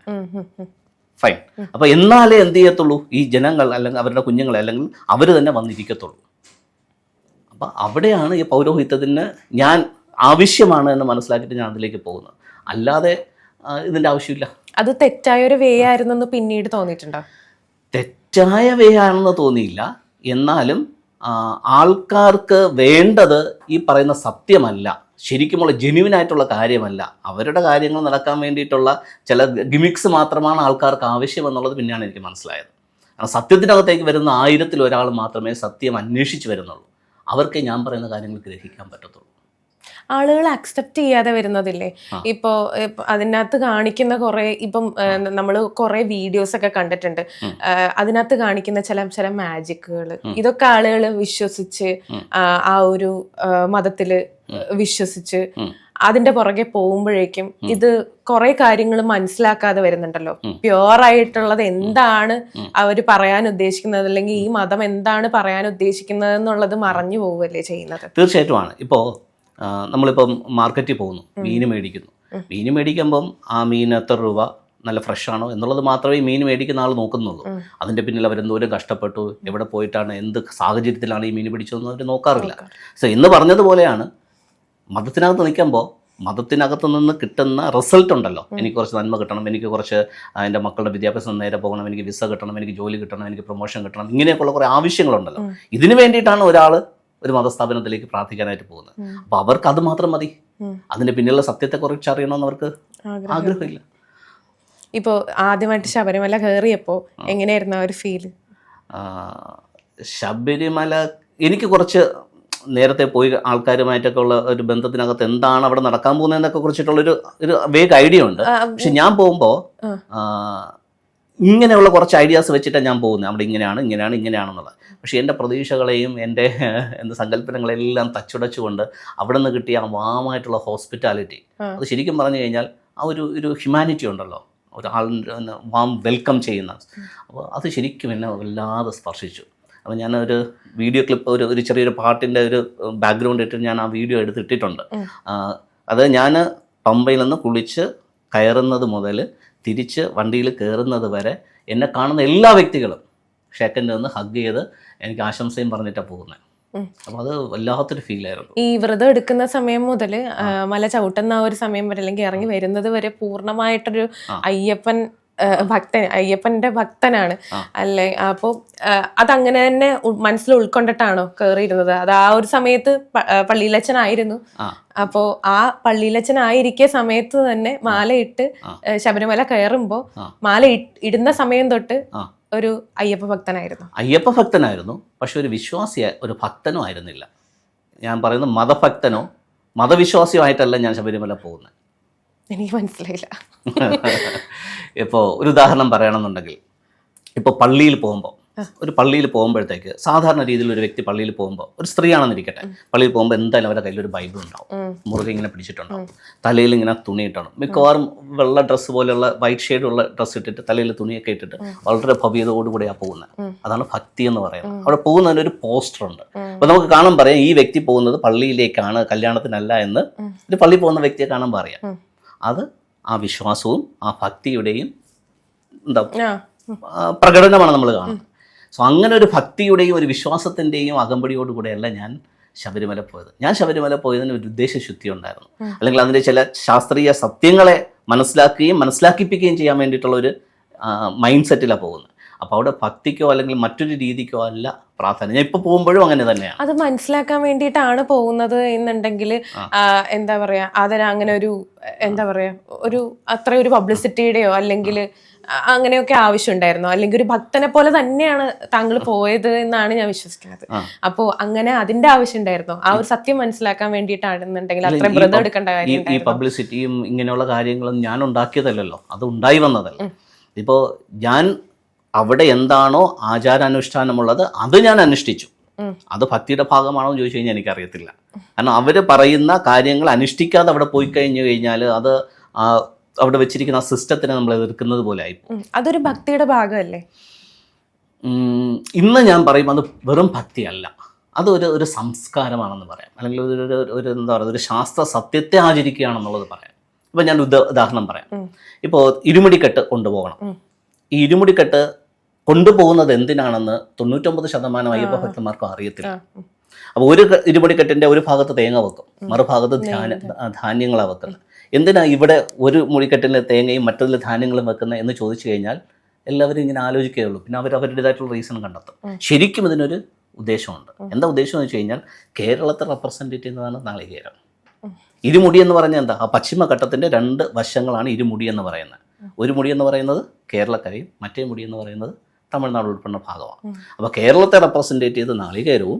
Speaker 1: ഫൈൻ അപ്പോൾ എന്നാലേ എന്ത് ചെയ്യത്തുള്ളൂ? ഈ ജനങ്ങൾ അല്ലെങ്കിൽ അവരുടെ കുഞ്ഞുങ്ങൾ അല്ലെങ്കിൽ അവർ തന്നെ വന്നിരിക്കത്തുള്ളൂ. അപ്പോൾ അവിടെയാണ് ഈ പൗരോഹിത്യത്തിന് ഞാൻ ആവശ്യമാണ് എന്ന് മനസ്സിലാക്കിയിട്ട് ഞാൻ അതിലേക്ക് പോകുന്നത്. അല്ലാതെ ഇതിന്റെ ഇതിന്റെ ആവശ്യമില്ല.
Speaker 2: അത് തെറ്റായ ഒരു വേ ആയിരുന്നെന്ന് പിന്നീട് തോന്നിയിട്ടുണ്ടോ?
Speaker 1: തെറ്റായ വേ ആണെന്ന് തോന്നിയില്ല. എന്നാലും ആൾക്കാർക്ക് വേണ്ടത് ഈ പറയുന്ന സത്യമല്ല. ശരിക്കുമുള്ള ജെന്യുവൻ ആയിട്ടുള്ള കാര്യമല്ല. അവരുടെ കാര്യങ്ങൾ നടക്കാൻ വേണ്ടിയിട്ടുള്ള ചില ഗിമിക്സ് മാത്രമാണ് ആൾക്കാർക്ക് ആവശ്യം എന്നുള്ളത് പിന്നെയാണ് എനിക്ക് മനസ്സിലായത്. കാരണം സത്യത്തിനകത്തേക്ക് വരുന്ന ആയിരത്തിൽ ഒരാൾ മാത്രമേ സത്യം അന്വേഷിച്ച് വരുന്നുള്ളൂ. അവർക്ക് ഞാൻ പറയുന്ന കാര്യങ്ങൾ ഗ്രഹിക്കാൻ പറ്റത്തുള്ളൂ.
Speaker 2: ആളുകൾ അക്സെപ്റ്റ് ചെയ്യാതെ വരുന്നതില്ലേ? ഇപ്പോ ഇപ്പ അതിനകത്ത് കാണിക്കുന്ന കുറെ ഇപ്പം നമ്മൾ കുറെ വീഡിയോസ് ഒക്കെ കണ്ടിട്ടുണ്ട്. അതിനകത്ത് കാണിക്കുന്ന ചില ചില മാജിക്കുകൾ ഇതൊക്കെ ആളുകൾ വിശ്വസിച്ച് ആ, ഒരു മതത്തിൽ മതത്തിൽ വിശ്വസിച്ച് അതിന്റെ പുറകെ പോകുമ്പോഴേക്കും ഇത് കുറെ കാര്യങ്ങൾ മനസ്സിലാക്കാതെ വരുന്നുണ്ടല്ലോ. പ്യുവർ ആയിട്ടുള്ളത് എന്താണ് അവർ പറയാൻ ഉദ്ദേശിക്കുന്നത്? അല്ലെങ്കിൽ ഈ മതം എന്താണ് പറയാൻ ഉദ്ദേശിക്കുന്നത് എന്നുള്ളത് മറഞ്ഞു പോവുകയല്ലേ ചെയ്യുന്നത്?
Speaker 1: തീർച്ചയായിട്ടുമാണ് ഇപ്പോൾ നമ്മളിപ്പം മാർക്കറ്റിൽ പോകുന്നു. മീൻ മേടിക്കുന്നു. മീൻ മേടിക്കുമ്പം ആ മീൻ എത്ര രൂപ? നല്ല ഫ്രഷ് ആണോ? എന്നുള്ളത് മാത്രമേ മീൻ മേടിക്കുന്ന ആൾ നോക്കുന്നുള്ളൂ. അതിന്റെ പിന്നിൽ അവരെന്തോരം കഷ്ടപ്പെട്ടു? എവിടെ പോയിട്ടാണ്? എന്ത് സാഹചര്യത്തിലാണ് ഈ മീൻ പിടിച്ചതെന്ന് അവർ നോക്കാറില്ല. സോ ഇന്ന് പറഞ്ഞതുപോലെയാണ് മതത്തിനകത്ത് നിൽക്കുമ്പോൾ മതത്തിനകത്ത് നിന്ന് കിട്ടുന്ന റിസൾട്ട് ഉണ്ടല്ലോ. എനിക്ക് കുറച്ച് നന്മ കിട്ടണം എനിക്ക് കുറച്ച് എന്റെ മക്കളുടെ വിദ്യാഭ്യാസം നേരെ പോകണം എനിക്ക് വിസ കിട്ടണം എനിക്ക് ജോലി കിട്ടണം എനിക്ക് പ്രൊമോഷൻ കിട്ടണം ഇങ്ങനെയൊക്കെയുള്ള കുറേ ആവശ്യങ്ങളുണ്ടല്ലോ. ഇതിനു വേണ്ടിയിട്ടാണ് ഒരാൾ ഒരു മതസ്ഥാപനത്തിലേക്ക് പ്രാർത്ഥിക്കാനായിട്ട് പോകുന്നത്. അപ്പോൾ അവർക്ക് അത് മാത്രം മതി. അതിന്റെ പിന്നിലുള്ള സത്യത്തെക്കുറിച്ച് അറിയണമെന്ന് അവർക്ക്
Speaker 2: ആഗ്രഹം.
Speaker 1: ആഗ്രഹമില്ല.
Speaker 2: ഇപ്പോ ആദ്യമായിട്ട് ശബരിമല കയറിയപ്പോൾ എങ്ങനെയായിരുന്നു ആ ഒരു
Speaker 1: ആ, ശബരിമല എനിക്ക് കുറച്ച് നേരത്തെ പോയി ആൾക്കാരുമായിട്ടൊക്കെ ഉള്ള ഒരു ബന്ധത്തിനകത്ത് എന്താണ് അവിടെ നടക്കാൻ പോകുന്നതെന്നൊക്കെ കുറിച്ചിട്ടുള്ളൊരു ഒരു വേഗ ഐഡിയ ഉണ്ട്. പക്ഷെ ഞാൻ പോകുമ്പോൾ. ഇങ്ങനെയുള്ള കുറച്ച് ഐഡിയാസ് വെച്ചിട്ടാണ് ഞാൻ പോകുന്നത് അവിടെ ഇങ്ങനെയാണ് ഇങ്ങനെയാണ് ഇങ്ങനെയാണെന്നുള്ളത്. പക്ഷേ എന്റെ പ്രതീക്ഷകളെയും എന്റെ എന്ത് സങ്കല്പനങ്ങളെല്ലാം തച്ചുടച്ചുകൊണ്ട് അവിടെ നിന്ന് കിട്ടിയ ആ വാമായിട്ടുള്ള ഹോസ്പിറ്റാലിറ്റി അത് ശരിക്കും പറഞ്ഞു കഴിഞ്ഞാൽ ആ ഒരു ഒരു ഹ്യൂമാനിറ്റി ഉണ്ടല്ലോ. ഒരാളിന്റെ വാം വെൽക്കം ചെയ്യുന്ന. അപ്പോൾ അത് ശരിക്കും എന്നെ വല്ലാതെ സ്പർശിച്ചു. അപ്പോൾ ഞാനൊരു വീഡിയോ ക്ലിപ്പ് ഒരു ഒരു ചെറിയൊരു പാട്ടിന്റെ ഒരു ബാക്ക്ഗ്രൗണ്ട് ഇട്ട് ഞാൻ ആ വീഡിയോ എടുത്തിട്ടിട്ടുണ്ട്. അത് ഞാൻ പമ്പയിൽ നിന്ന് കുളിച്ച് കയറുന്നത് മുതൽ തിരിച്ച് വണ്ടിയിൽ കയറുന്നത് വരെ എന്നെ കാണുന്ന എല്ലാ വ്യക്തികളും ഷേക്കന്റെ നിന്ന് ഹഗ് ചെയ്ത് എനിക്ക് ആശംസയും പറഞ്ഞിട്ടാണ് പോകുന്നത് അപ്പോൾ അത് വല്ലാത്തൊരു ഫീലായിരുന്നു
Speaker 2: ഈ വ്രതം എടുക്കുന്ന സമയം മുതൽ മല ചവിട്ടുന്ന ആ ഒരു സമയം വരെ അല്ലെങ്കിൽ ഇറങ്ങി വരുന്നത് വരെ
Speaker 1: പൂർണമായിട്ടൊരു
Speaker 2: അയ്യപ്പൻ ഭക്തൻ അയ്യപ്പന്റെ ഭക്തനാണ്. അല്ലെ? അപ്പോൾ അതങ്ങനെ തന്നെ മനസ്സിൽ ഉൾക്കൊണ്ടിട്ടാണോ കയറിയിരുന്നത് അത് ആ ഒരു സമയത്ത് പള്ളിയിലച്ഛനായിരുന്നു അപ്പോ
Speaker 1: ആ
Speaker 2: പള്ളിയിലച്ചനായിരിക്കെ സമയത്ത് തന്നെ മാലയിട്ട് ശബരിമല കയറുമ്പോൾ മാല ഇടുന്ന സമയം തൊട്ട് ഒരു അയ്യപ്പ ഭക്തനായിരുന്നു.
Speaker 1: അയ്യപ്പ ഭക്തനായിരുന്നു. പക്ഷെ ഒരു വിശ്വാസിയ ഒരു ഭക്തനോ ആയിരുന്നില്ല. ഞാൻ പറയുന്നത് മതഭക്തനോ മതവിശ്വാസിയോ ആയിട്ടല്ല ഞാൻ ശബരിമല പോകുന്നത്
Speaker 2: എനിക്ക് മനസ്സിലായില്ല.
Speaker 1: ഇപ്പോൾ ഒരു ഉദാഹരണം പറയണമെന്നുണ്ടെങ്കിൽ ഇപ്പോൾ പള്ളിയിൽ പോകുമ്പോൾ ഒരു പള്ളിയിൽ പോകുമ്പോഴത്തേക്ക് സാധാരണ രീതിയിൽ ഒരു വ്യക്തി പള്ളിയിൽ പോകുമ്പോൾ ഒരു സ്ത്രീയാണെന്നിരിക്കട്ടെ പള്ളിയിൽ പോകുമ്പോൾ എന്തായാലും അവരുടെ കയ്യിൽ ഒരു ബൈബിൾ ഉണ്ടാവും. മുറുകെ ഇങ്ങനെ പിടിച്ചിട്ടുണ്ടാവും. തലയിൽ ഇങ്ങനെ തുണി ഇട്ടണം. മിക്കവാറും വെള്ള ഡ്രസ്സ് പോലെയുള്ള വൈറ്റ് ഷെയ്ഡുള്ള ഡ്രസ്സ് ഇട്ടിട്ട് തലയിൽ തുണിയൊക്കെ ഇട്ടിട്ട് വളരെ ഭവ്യതയോടുകൂടിയാണ് പോകുന്നത്. അതാണ് ഭക്തി എന്ന് പറയുന്നത്. അവിടെ പോകുന്നതിന് ഒരു പോസ്റ്റർ ഉണ്ട്. അപ്പൊ നമുക്ക് കാണാൻ പറയാം ഈ വ്യക്തി പോകുന്നത് പള്ളിയിലേക്കാണ് കല്യാണത്തിനല്ല എന്ന്. ഒരു പള്ളി പോകുന്ന വ്യക്തിയെ കാണാൻ പറയാം. അത് ആ വിശ്വാസവും ആ ഭക്തിയുടെയും എന്താ പ്രകടനമാണ് നമ്മൾ കാണുന്നത്. സോ അങ്ങനെ ഒരു ഭക്തിയുടെയും ഒരു വിശ്വാസത്തിന്റെയും അകമ്പടിയോടുകൂടെയല്ല ഞാൻ ശബരിമല പോയത്. ഞാൻ ശബരിമല പോയതിന് ഒരു ഉദ്ദേശശുദ്ധി ഉണ്ടായിരുന്നു. അല്ലെങ്കിൽ അതിന്റെ ചില ശാസ്ത്രീയ സത്യങ്ങളെ മനസ്സിലാക്കുകയും മനസ്സിലാക്കിപ്പിക്കുകയും ചെയ്യാൻ വേണ്ടിയിട്ടുള്ള ഒരു മൈൻഡ് സെറ്റിലാണ് പോകുന്നത്. അപ്പോൾ അവിടെ ഭക്തിക്കോ അല്ലെങ്കിൽ മറ്റൊരു രീതിക്കോ അല്ല പ്രാധാന്യം ഞാൻ ഇപ്പൊ പോകുമ്പോഴും അങ്ങനെ തന്നെയാണ്
Speaker 2: അത് മനസ്സിലാക്കാൻ വേണ്ടിയിട്ടാണ് പോകുന്നത് എന്നുണ്ടെങ്കിൽ എന്താ പറയാ അതിന് അങ്ങനെ ഒരു എന്താ പറയാ ഒരു അത്ര ഒരു പബ്ലിസിറ്റിയുടെയോ അല്ലെങ്കിൽ അങ്ങനെയൊക്കെ ആവശ്യമുണ്ടായിരുന്നോ. അല്ലെങ്കിൽ ഒരു ഭക്തനെ പോലെ തന്നെയാണ് താങ്കൾ പോയത് എന്നാണ് ഞാൻ വിശ്വസിക്കുന്നത്.
Speaker 1: അപ്പോൾ
Speaker 2: അപ്പോ അങ്ങനെ അതിന്റെ ആവശ്യം ഉണ്ടായിരുന്നോ. ആ ഒരു സത്യം മനസ്സിലാക്കാൻ വേണ്ടിയിട്ടാണെന്നുണ്ടെങ്കിൽ
Speaker 1: അത്ര
Speaker 2: വ്രതം എടുക്കേണ്ട കാര്യം
Speaker 1: ഈ പബ്ലിസിറ്റിയും ഇങ്ങനെയുള്ള കാര്യങ്ങളും ഞാൻ ഉണ്ടാക്കിയതല്ലല്ലോ. അത് ഉണ്ടായി വന്നതല്ല. ഇപ്പോ ഞാൻ അവിടെ എന്താണോ ആചാരാനുഷ്ഠാനമുള്ളത് അത് ഞാൻ അനുഷ്ഠിച്ചു. അത് ഭക്തിയുടെ ഭാഗമാണോ എന്ന് ചോദിച്ചു കഴിഞ്ഞാൽ എനിക്കറിയത്തില്ല. കാരണം അവർ പറയുന്ന കാര്യങ്ങൾ അനുഷ്ഠിക്കാതെ അവിടെ പോയി കഴിഞ്ഞു കഴിഞ്ഞാൽ അത് അവിടെ വെച്ചിരിക്കുന്ന ആ സിസ്റ്റത്തിനെ നമ്മൾ എതിർക്കുന്നത് പോലെ ആയി.
Speaker 2: അതൊരു ഭക്തിയുടെ ഭാഗമല്ലേ?
Speaker 1: ഇന്ന് ഞാൻ പറയും അത് വെറും ഭക്തിയല്ല. അത് ഒരു ഒരു സംസ്കാരമാണെന്ന് പറയാം. അല്ലെങ്കിൽ ഒരു ഒരു എന്താ പറയുക ഒരു ശാസ്ത്ര സത്യത്തെ ആചരിക്കുകയാണെന്നുള്ളത് പറയാം. ഇപ്പം ഞാൻ ഉദാഹരണം പറയാം.
Speaker 2: ഇപ്പോ
Speaker 1: ഇപ്പോൾ ഇരുമുടിക്കെട്ട് കൊണ്ടുപോകണം. ഈ ഇരുമുടിക്കെട്ട് കൊണ്ടുപോകുന്നത് എന്തിനാണെന്ന് തൊണ്ണൂറ്റൊമ്പത് ശതമാനം അയ്യപ്പ ഭക്തന്മാർക്കും അറിയത്തില്ല.
Speaker 2: അപ്പൊ
Speaker 1: അപ്പോൾ ഒരു ഇരുമുടിക്കെട്ടിന്റെ ഒരു ഭാഗത്ത് തേങ്ങ വെക്കും. മറുഭാഗത്ത് ധ്യാന ധാന്യങ്ങളാണ് വെക്കുന്നത്. എന്തിനാ ഇവിടെ ഒരു മുടിക്കെട്ടിൽ തേങ്ങയും മറ്റതിൽ ധാന്യങ്ങളും വെക്കുന്നത് എന്ന് ചോദിച്ചു കഴിഞ്ഞാൽ എല്ലാവരും ഇങ്ങനെ ആലോചിക്കുകയുള്ളൂ പിന്നെ അവർ അവരുടേതായിട്ടുള്ള റീസൺ കണ്ടെത്തും. ശരിക്കും ഇതിനൊരു ഉദ്ദേശമുണ്ട്. എന്താ ഉദ്ദേശം എന്ന് വെച്ച് കഴിഞ്ഞാൽ കേരളത്തെ റെപ്രസെന്റേറ്റ് ചെയ്യുന്നതാണ് നാളികേരം. ഇരുമുടി എന്ന് പറഞ്ഞാൽ എന്താ? ആ പശ്ചിമഘട്ടത്തിന്റെ രണ്ട് വശങ്ങളാണ് ഇരുമുടി എന്ന് പറയുന്നത്. ഒരു മുടി എന്ന് പറയുന്നത് കേരളക്കരയും മറ്റേ മുടി എന്ന് പറയുന്നത് തമിഴ്നാട് ഉൾപ്പെടുന്ന ഭാഗമാണ്. അപ്പോൾ കേരളത്തെ റെപ്രസെന്റേറ്റ് ചെയ്ത് നാളികേരവും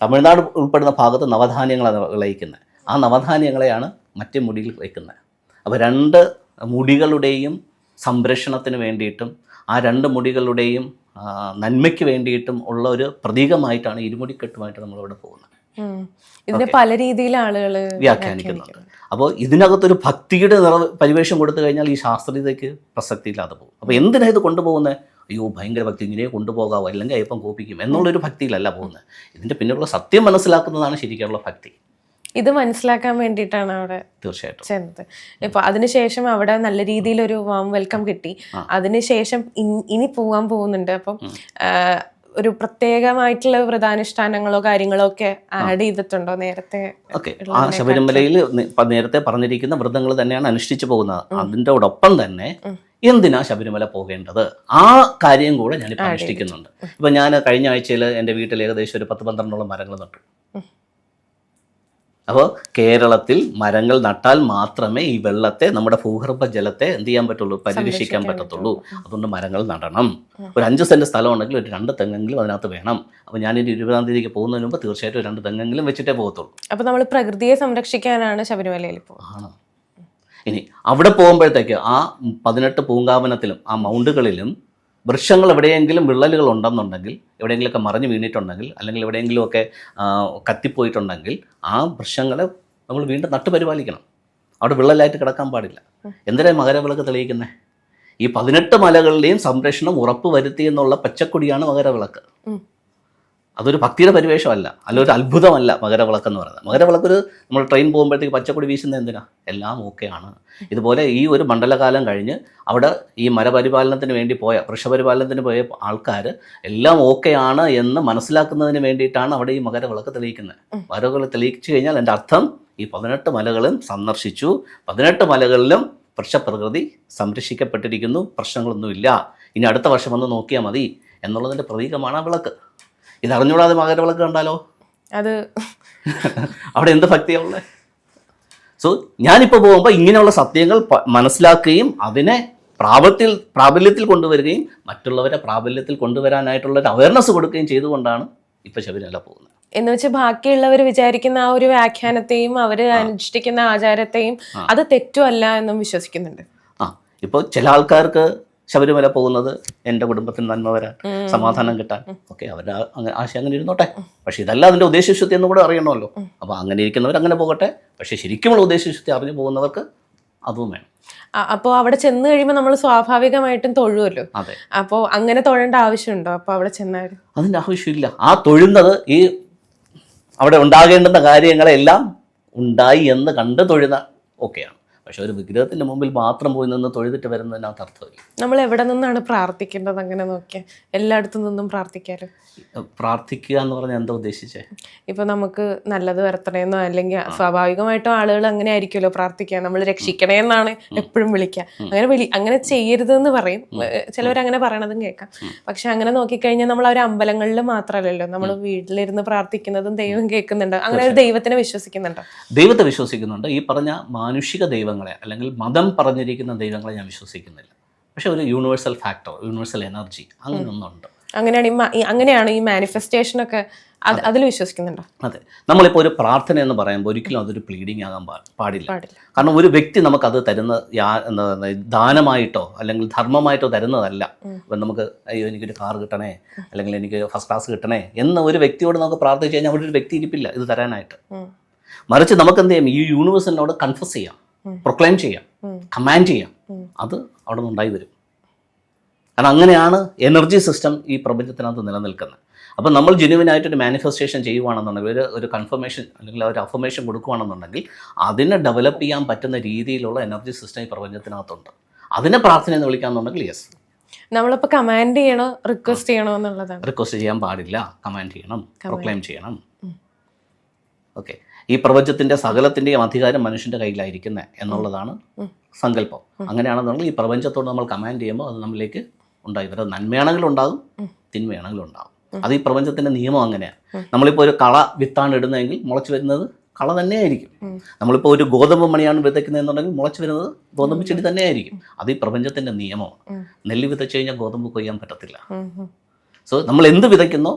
Speaker 1: തമിഴ്നാട് ഉൾപ്പെടുന്ന ഭാഗത്ത് നവധാന്യങ്ങളാണ് വിളയിക്കുന്നത്. ആ നവധാന്യങ്ങളെയാണ് മറ്റേ മുടിയിൽ വയ്ക്കുന്നത് അപ്പോൾ രണ്ട് മുടികളുടെയും സംരക്ഷണത്തിന് വേണ്ടിയിട്ടും ആ രണ്ട് മുടികളുടെയും നന്മയ്ക്ക് വേണ്ടിയിട്ടും ഉള്ള ഒരു പ്രതീകമായിട്ടാണ് ഇരുമുടിക്കെട്ടുമായിട്ട് നമ്മളിവിടെ പോകുന്നത്.
Speaker 2: ഇതിനെ പല രീതിയിൽ ആളുകൾ
Speaker 1: വ്യാഖ്യാനിക്കുന്നുണ്ട്. അപ്പോൾ ഇതിനകത്തൊരു ഭക്തിയുടെ നിറ പരിവേഷം കൊടുത്തു കഴിഞ്ഞാൽ ഈ ശാസ്ത്രീയതയ്ക്ക് പ്രസക്തിയില്ലാതെ പോകും. അപ്പോൾ എന്തിനാണ് ഇത് കൊണ്ടുപോകുന്നത് അയ്യോ ഭയങ്കര ഭക്തി. ഇങ്ങനെ കൊണ്ടുപോകാവോ? അല്ലെങ്കിൽ അയ്യപ്പം കോപ്പിക്കും എന്നുള്ളൊരു ഭക്തിയിലല്ല പോകുന്നത് ഇതിന്റെ പിന്നിലുള്ള സത്യം മനസ്സിലാക്കുന്നതാണ് ശരിക്കുള്ള ഭക്തി.
Speaker 2: ഇത് മനസ്സിലാക്കാൻ വേണ്ടിയിട്ടാണ് അവിടെ
Speaker 1: തീർച്ചയായിട്ടും.
Speaker 2: ചെന്നത്. ഇപ്പൊ അതിനുശേഷം അവിടെ നല്ല രീതിയിൽ ഒരു വാം വെൽക്കം കിട്ടി അതിനുശേഷം ഇനി പോകാൻ പോകുന്നുണ്ട്. അപ്പം ഒരു പ്രത്യേകമായിട്ടുള്ള വ്രതാനുഷ്ഠാനങ്ങളോ കാര്യങ്ങളോ ഒക്കെ ആഡ് ചെയ്തിട്ടുണ്ടോ നേരത്തെ
Speaker 1: ഓക്കെ. ആ ശബരിമലയിൽ നേരത്തെ പറഞ്ഞിരിക്കുന്ന വ്രതങ്ങൾ തന്നെയാണ് അനുഷ്ഠിച്ചു പോകുന്നത്. അതിന്റെയോടൊപ്പം തന്നെ എന്തിനാ ശബരിമല പോകേണ്ടത്? ആ കാര്യം കൂടെ ഞാനിപ്പോൾ അനുഷ്ഠിക്കുന്നുണ്ട്. ഇപ്പം ഞാൻ കഴിഞ്ഞ ആഴ്ചയിൽ എന്റെ വീട്ടിൽ ഏകദേശം ഒരു പത്ത് പന്ത്രണ്ടോളം മരങ്ങൾ നട്ടു. അപ്പോൾ കേരളത്തിൽ മരങ്ങൾ നട്ടാൽ മാത്രമേ ഈ വെള്ളത്തെ നമ്മുടെ ഭൂഗർഭ ജലത്തെ എന്ത് ചെയ്യാൻ പറ്റുള്ളൂ? പരിരക്ഷിക്കാൻ പറ്റത്തുള്ളൂ. അതുകൊണ്ട് മരങ്ങൾ നടണം. ഒരു അഞ്ച് സെന്റ് സ്ഥലം ഉണ്ടെങ്കിൽ ഒരു രണ്ട് തെങ്ങെങ്കിലും അതിനകത്ത് വേണം. അപ്പോൾ ഞാൻ ഇനി ഇരുപതാം തീയതിക്ക് പോകുന്നതിന് മുമ്പ് തീർച്ചയായിട്ടും രണ്ട് തെങ്ങെങ്കിലും വെച്ചിട്ടേ പോകത്തുള്ളൂ.
Speaker 2: അപ്പോൾ നമ്മൾ പ്രകൃതിയെ സംരക്ഷിക്കാനാണ് ശബരിമലയിൽ പോകുന്നത്.
Speaker 1: ആണ്. ഇനി അവിടെ പോകുമ്പോഴത്തേക്ക് ആ പതിനെട്ട് പൂങ്കാവനത്തിലും ആ മൗണ്ടുകളിലും വൃക്ഷങ്ങൾ എവിടെയെങ്കിലും വിള്ളലുകൾ ഉണ്ടെന്നുണ്ടെങ്കിൽ എവിടെയെങ്കിലുമൊക്കെ മറിഞ്ഞു വീണിട്ടുണ്ടെങ്കിൽ അല്ലെങ്കിൽ എവിടെയെങ്കിലുമൊക്കെ കത്തിപ്പോയിട്ടുണ്ടെങ്കിൽ ആ വൃക്ഷങ്ങളെ നമ്മൾ വീണ്ടും നട്ടുപരിപാലിക്കണം അവിടെ വിള്ളലായിട്ട് കിടക്കാൻ പാടില്ല. എന്തിനാ മകരവിളക്ക് തെളിയിക്കുന്നത് ഈ പതിനെട്ട് മലകളുടെയും സംരക്ഷണം ഉറപ്പ് വരുത്തി എന്നുള്ള പച്ചക്കൊടിയാണ് മകരവിളക്ക്. അതൊരു ഭക്തിയുടെ പരിവേഷമല്ല. അല്ലൊരു അത്ഭുതമല്ല മകരവിളക്ക് എന്ന് പറയുന്നത്. മകരവിളക്ക് ഒരു നമ്മൾ ട്രെയിൻ പോകുമ്പോഴത്തേക്ക് പച്ചക്കൊടി വീശുന്നത് എന്തിനാ? എല്ലാം ഓക്കെയാണ് ഇതുപോലെ ഈ ഒരു മണ്ഡലകാലം കഴിഞ്ഞ് അവിടെ ഈ മരപരിപാലനത്തിന് വേണ്ടി പോയ വൃക്ഷപരിപാലനത്തിന് പോയ ആൾക്കാർ എല്ലാം ഓക്കെയാണ് എന്ന് മനസ്സിലാക്കുന്നതിന് വേണ്ടിയിട്ടാണ് അവിടെ ഈ മകരവിളക്ക് തെളിയിക്കുന്നത്. മകരവിളക്ക് തെളിയിച്ചു കഴിഞ്ഞാൽ എന്റെ അർത്ഥം ഈ പതിനെട്ട് മലകളും സന്ദർശിച്ചു. പതിനെട്ട് മലകളിലും വൃക്ഷപ്രകൃതി സംരക്ഷിക്കപ്പെട്ടിരിക്കുന്നു. പ്രശ്നങ്ങളൊന്നുമില്ല. ഇനി അടുത്ത വർഷം വന്ന് നോക്കിയാൽ മതി. എന്നുള്ളതിന്റെ പ്രതീകമാണ് ആ വിളക്ക്. ഇത് അറിഞ്ഞുകൂടാതെ മകരവിളക്ക് കണ്ടാലോ?
Speaker 2: അത്
Speaker 1: അവിടെ എന്ത് ഭക്തിയാ ഉള്ളത് സോ ഞാനിപ്പോൾ പോകുമ്പോൾ ഇങ്ങനെയുള്ള സത്യങ്ങൾ മനസ്സിലാക്കുകയും അതിനെ പ്രാബല്യത്തിൽ പ്രാബല്യത്തിൽ കൊണ്ടുവരികയും മറ്റുള്ളവരെ പ്രാബല്യത്തിൽ കൊണ്ടുവരാനായിട്ടുള്ള ഒരു അവയർനെസ് കൊടുക്കുകയും ചെയ്തുകൊണ്ടാണ് ഇപ്പം ശബരിമല പോകുന്നത്.
Speaker 2: എന്ന് വെച്ചാൽ ബാക്കിയുള്ളവർ വിചാരിക്കുന്ന ആ ഒരു വ്യാഖ്യാനത്തെയും അവർ അനുഷ്ഠിക്കുന്ന ആചാരത്തെയും അത് തെറ്റുമല്ല എന്നും വിശ്വസിക്കുന്നുണ്ട്.
Speaker 1: ആ ഇപ്പോൾ ചില ആൾക്കാർക്ക് ശബരിമല പോകുന്നത് എന്റെ കുടുംബത്തിന് നന്മ വരാൻ സമാധാനം കിട്ടാൻ. ഓക്കെ അവരുടെ ആശയം അങ്ങനെ ഇരുന്നോട്ടെ. പക്ഷേ ഇതല്ല അതിന്റെ ഉദ്ദേശശുദ്ധി എന്ന് കൂടെ അറിയണമല്ലോ. അപ്പോൾ അങ്ങനെ ഇരിക്കുന്നവർ അങ്ങനെ പോകട്ടെ. പക്ഷേ ശരിക്കുമുള്ള ഉദ്ദേശശുദ്ധി അറിഞ്ഞു പോകുന്നവർക്ക് അതും വേണം.
Speaker 2: അപ്പോൾ അവിടെ ചെന്ന് കഴിയുമ്പോൾ നമ്മൾ സ്വാഭാവികമായിട്ടും തൊഴുമല്ലോ
Speaker 1: അതെ.
Speaker 2: അപ്പോൾ അങ്ങനെ തൊഴേണ്ട ആവശ്യമുണ്ടോ? അപ്പോൾ അവിടെ ചെന്നാൽ?
Speaker 1: അതിന്റെ ആവശ്യമില്ല. ആ തൊഴുന്നത് ഈ അവിടെ ഉണ്ടാകേണ്ടുന്ന കാര്യങ്ങളെല്ലാം ഉണ്ടായി എന്ന് കണ്ട് തൊഴുന്ന ഓക്കെയാണ് പക്ഷെ ഒരു വിഗ്രഹത്തിന്റെ മുമ്പിൽ മാത്രം പോയി നിന്ന് തൊഴുതിട്ട് വരുന്നതിനകത്ത് അർത്ഥമില്ല.
Speaker 2: നമ്മൾ എവിടെ നിന്നാണ് പ്രാർത്ഥിക്കേണ്ടത് അങ്ങനെ നോക്കിയാൽ? എല്ലായിടത്തു നിന്നും പ്രാർത്ഥിക്കാറ്
Speaker 1: പ്രാർത്ഥിക്കുക എന്ന് പറഞ്ഞാൽ എന്താ ഉദ്ദേശിച്ചേ?
Speaker 2: ഇപ്പൊ നമുക്ക് നല്ലത് വരത്തണേന്നോ അല്ലെങ്കിൽ സ്വാഭാവികമായിട്ടും ആളുകൾ അങ്ങനെ ആയിരിക്കുമല്ലോ പ്രാർത്ഥിക്കുക. നമ്മൾ രക്ഷിക്കണേ എന്നാണ് എപ്പോഴും വിളിക്കുക. അങ്ങനെ വിളി അങ്ങനെ ചെയ്യരുതെന്ന് പറയും. ചിലവർ അങ്ങനെ പറയണതും കേൾക്കാം. പക്ഷെ അങ്ങനെ നോക്കിക്കഴിഞ്ഞാൽ നമ്മൾ അവർ അമ്പലങ്ങളിൽ മാത്രമല്ലല്ലോ. നമ്മൾ വീട്ടിലിരുന്ന് പ്രാർത്ഥിക്കുന്നതും ദൈവം കേൾക്കുന്നുണ്ട്. അങ്ങനെ ഒരു ദൈവത്തിനെ വിശ്വസിക്കുന്നുണ്ടോ?
Speaker 1: ദൈവത്തെ വിശ്വസിക്കുന്നുണ്ട്. ഈ പറഞ്ഞ മാനുഷിക ദൈവങ്ങളെ അല്ലെങ്കിൽ മതം പറഞ്ഞിരിക്കുന്ന ദൈവങ്ങളെ ഞാൻ വിശ്വസിക്കുന്നില്ല. പക്ഷെ ഒരു യൂണിവേഴ്സൽ ഫാക്ടർ യൂണിവേഴ്സൽ എനർജി അങ്ങനെ ഒന്നുണ്ട്
Speaker 2: അങ്ങനെയാണ് ഈ അങ്ങനെയാണ് ഈ മാനിഫെസ്റ്റേഷൻ ഒക്കെ അതിൽ വിശ്വസിക്കുന്നുണ്ടോ?
Speaker 1: അതെ. നമ്മളിപ്പോൾ ഒരു പ്രാർത്ഥന എന്ന് പറയുമ്പോൾ ഒരിക്കലും അതൊരു പ്ലീഡിങ് ആകാൻ പാടില്ല. കാരണം ഒരു വ്യക്തി നമുക്കത് തരുന്ന ദാനമായിട്ടോ അല്ലെങ്കിൽ ധർമ്മമായിട്ടോ തരുന്നതല്ല. ഇപ്പം നമുക്ക് അയ്യോ എനിക്കൊരു കാർ കിട്ടണേ അല്ലെങ്കിൽ എനിക്ക് ഫസ്റ്റ് ക്ലാസ് കിട്ടണേ എന്ന ഒരു വ്യക്തിയോട് നമുക്ക് പ്രാർത്ഥിച്ചു കഴിഞ്ഞാൽ അവിടെ ഒരു വ്യക്തി ഇരിപ്പില്ല ഇത് തരാനായിട്ട്. മറിച്ച് നമുക്ക് എന്ത് ചെയ്യാം? ഈ യൂണിവേഴ്സിനോട് കൺഫസ് ചെയ്യാം. പ്രൊക്ലൈം ചെയ്യാം. കമാൻഡ് ചെയ്യാം. അത് അവിടെ നിന്ന് ഉണ്ടായി വരും കാരണം അങ്ങനെയാണ് എനർജി സിസ്റ്റം ഈ പ്രപഞ്ചത്തിനകത്ത് നിലനിൽക്കുന്നത്. അപ്പം നമ്മൾ ജെനുവിനായിട്ടൊരു മാനിഫെസ്റ്റേഷൻ ചെയ്യുവാണെന്നുണ്ടെങ്കിൽ ഒരു ഒരു കൺഫർമേഷൻ അല്ലെങ്കിൽ ഒരു അഫർമേഷൻ കൊടുക്കുകയാണെന്നുണ്ടെങ്കിൽ അതിനെ ഡെവലപ്പ് ചെയ്യാൻ പറ്റുന്ന രീതിയിലുള്ള എനർജി സിസ്റ്റം ഈ പ്രപഞ്ചത്തിനകത്തുണ്ട്. അതിനെ പ്രാർത്ഥന എന്ന് വിളിക്കാന്നുണ്ടെങ്കിൽ യെസ്
Speaker 2: നമ്മളിപ്പോൾ കമാൻഡ് ചെയ്യണോ റിക്വസ്റ്റ് ചെയ്യണോ എന്നുള്ളതാണ്
Speaker 1: റിക്വസ്റ്റ് ചെയ്യാൻ പാടില്ല. കമാൻഡ് ചെയ്യണം. പ്രൊക്ലെയിം ചെയ്യണം. ഓക്കെ ഈ പ്രപഞ്ചത്തിന്റെ സകലത്തിന്റെയും അധികാരം മനുഷ്യന്റെ കയ്യിലായിരിക്കുന്നത് എന്നുള്ളതാണ് സങ്കല്പം. അങ്ങനെയാണെന്നുണ്ടെങ്കിൽ ഈ പ്രപഞ്ചത്തോട് നമ്മൾ കമാൻഡ് ചെയ്യുമ്പോൾ അത് നമ്മളിലേക്ക് ഉണ്ടായി. വരും നന്മയാണെങ്കിലും ഉണ്ടാകും തിന്മയാണെങ്കിലും ഉണ്ടാകും അത് ഈ പ്രപഞ്ചത്തിന്റെ നിയമം അങ്ങനെയാണ് നമ്മളിപ്പോൾ ഒരു കള വിത്താണ് ഇടുന്നതെങ്കിൽ മുളച്ചു വരുന്നത് കള തന്നെയായിരിക്കും. നമ്മളിപ്പോൾ ഒരു ഗോതമ്പ് മണിയാണ് വിതയ്ക്കുന്നതെന്നുണ്ടെങ്കിൽ മുളച്ചു വരുന്നത് ഗോതമ്പ് ചെടി തന്നെയായിരിക്കും. അത് ഈ പ്രപഞ്ചത്തിന്റെ നിയമമാണ്. നെല്ല് വിതച്ചു കഴിഞ്ഞാൽ ഗോതമ്പ് കൊയ്യാൻ പറ്റത്തില്ല. സോ നമ്മൾ എന്ത് വിതയ്ക്കുന്നോ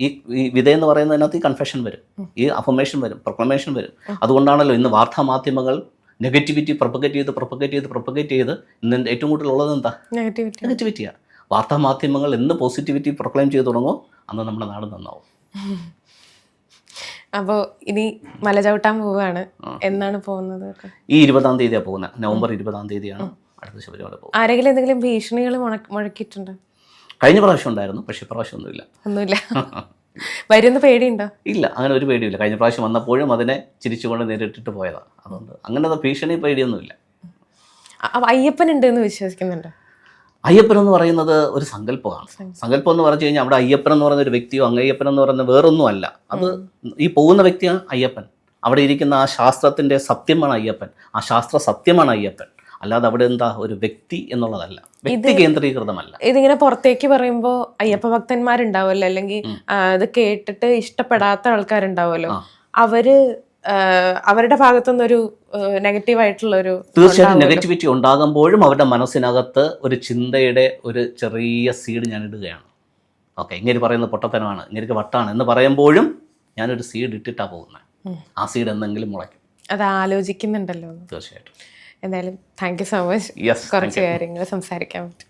Speaker 1: ഈ ഈ വിധ എന്ന് പറയുന്നതിനകത്ത് ഈ കൺഫെഷൻ വരും. ഈ അഫർമേഷൻ വരും പ്രൊക്ലമേഷൻ വരും. അതുകൊണ്ടാണല്ലോ ഇന്ന് വാർത്താ മാധ്യമങ്ങൾ നെഗറ്റിവിറ്റി പ്രൊപ്പഗേറ്റ് ചെയ്ത് പ്രൊപ്പഗേറ്റ് ചെയ്ത് പ്രൊപ്പഗേറ്റ് ചെയ്ത് ഇന്ന് ഏറ്റവും കൂടുതൽ ഉള്ളത് എന്താ?
Speaker 2: നെഗറ്റിവിറ്റി
Speaker 1: നെഗറ്റിവിറ്റിയാണ് വാർത്താ മാധ്യമങ്ങൾ എന്ന് പോസിറ്റിവിറ്റി പ്രൊക്ലെയിം ചെയ്ത് തുടങ്ങുമോ അന്ന് നമ്മുടെ നാട് നന്നാവും.
Speaker 2: അപ്പോൾ ഇനി മല ചവിട്ടാൻ പോവുകയാണ്. എന്നാണ് പോകുന്നത്?
Speaker 1: ഈ ഇരുപതാം തീയതിയാണ് പോകുന്നത്. നവംബർ ഇരുപതാം തീയതിയാണ് അടുത്ത ശബരിമല പോകുന്നത്.
Speaker 2: ആരെങ്കിലും എന്തെങ്കിലും ഭീഷണികൾ മുഴക്കിയിട്ടുണ്ടോ?
Speaker 1: കഴിഞ്ഞ പ്രാവശ്യം ഉണ്ടായിരുന്നു പക്ഷേ പ്രാവശ്യം ഒന്നുമില്ല.
Speaker 2: ഒന്നുമില്ല. വരുന്ന പേടിയുണ്ടോ?
Speaker 1: ഇല്ല അങ്ങനെ ഒരു പേടിയില്ല കഴിഞ്ഞ പ്രാവശ്യം വന്നപ്പോഴും അതിനെ ചിരിച്ചുകൊണ്ട് നേരിട്ടിട്ട് പോയതാണ് അതുകൊണ്ട് അങ്ങനത്തെ ഭീഷണി പേടിയൊന്നുമില്ല.
Speaker 2: അയ്യപ്പൻ ഉണ്ട് എന്ന് വിശ്വസിക്കുന്നുണ്ടോ?
Speaker 1: അയ്യപ്പൻ എന്ന് പറയുന്നത് ഒരു സങ്കല്പമാണ്. സങ്കല്പം. എന്ന് പറഞ്ഞു കഴിഞ്ഞാൽ അവിടെ അയ്യപ്പൻ എന്ന് പറയുന്ന ഒരു വ്യക്തിയോ അങ്ങയ്യപ്പൻ എന്ന് പറയുന്ന വേറൊന്നും അല്ല അത് ഈ പോകുന്ന വ്യക്തിയാണ് അയ്യപ്പൻ. അവിടെ ഇരിക്കുന്ന ആ ശാസ്ത്രത്തിന്റെ സത്യമാണ് അയ്യപ്പൻ. ആ ശാസ്ത്ര സത്യമാണ് അയ്യപ്പൻ. അല്ലാതെ അവിടെ എന്താ ഒരു വ്യക്തി എന്നുള്ളതല്ല. വ്യക്തി കേന്ദ്രീകൃതമല്ല.
Speaker 2: ഇതിങ്ങനെ പുറത്തേക്ക് പറയുമ്പോ അയ്യപ്പ ഭക്തന്മാരുണ്ടാവുമല്ലോ? അല്ലെങ്കിൽ ഇത് കേട്ടിട്ട് ഇഷ്ടപ്പെടാത്ത ആൾക്കാരുണ്ടാവുമല്ലോ?
Speaker 1: ആ.
Speaker 2: അവർ അവരുടെ ഭാഗത്തുനിന്നൊരു നെഗറ്റീവ് ആയിട്ടുള്ള ഒരു
Speaker 1: തീർച്ചയായിട്ടും നെഗറ്റിവിറ്റി ഉണ്ടാകുമ്പോഴും അവരുടെ മനസ്സിനകത്ത് ഒരു ചിന്തയുടെ ഒരു ചെറിയ സീഡ് ഞാൻ ഇടുകയാണ്. ഓക്കെ ഇങ്ങനെ പറയുന്നത് പൊട്ടത്തനമാണ് ഇങ്ങനെ വട്ടാണ് എന്ന് പറയുമ്പോഴും ഞാനൊരു സീഡ് ഇട്ടിട്ടാണ് പോകുന്നത്. ആ സീഡ് എന്തെങ്കിലും മുളയ്ക്കും.
Speaker 2: അത് ആലോചിക്കുന്നുണ്ടല്ലോ.
Speaker 1: തീർച്ചയായിട്ടും.
Speaker 2: എന്തായാലും താങ്ക് യു സോ മച്ച് കുറച്ച് കാര്യങ്ങൾ സംസാരിക്കാൻ പറ്റും.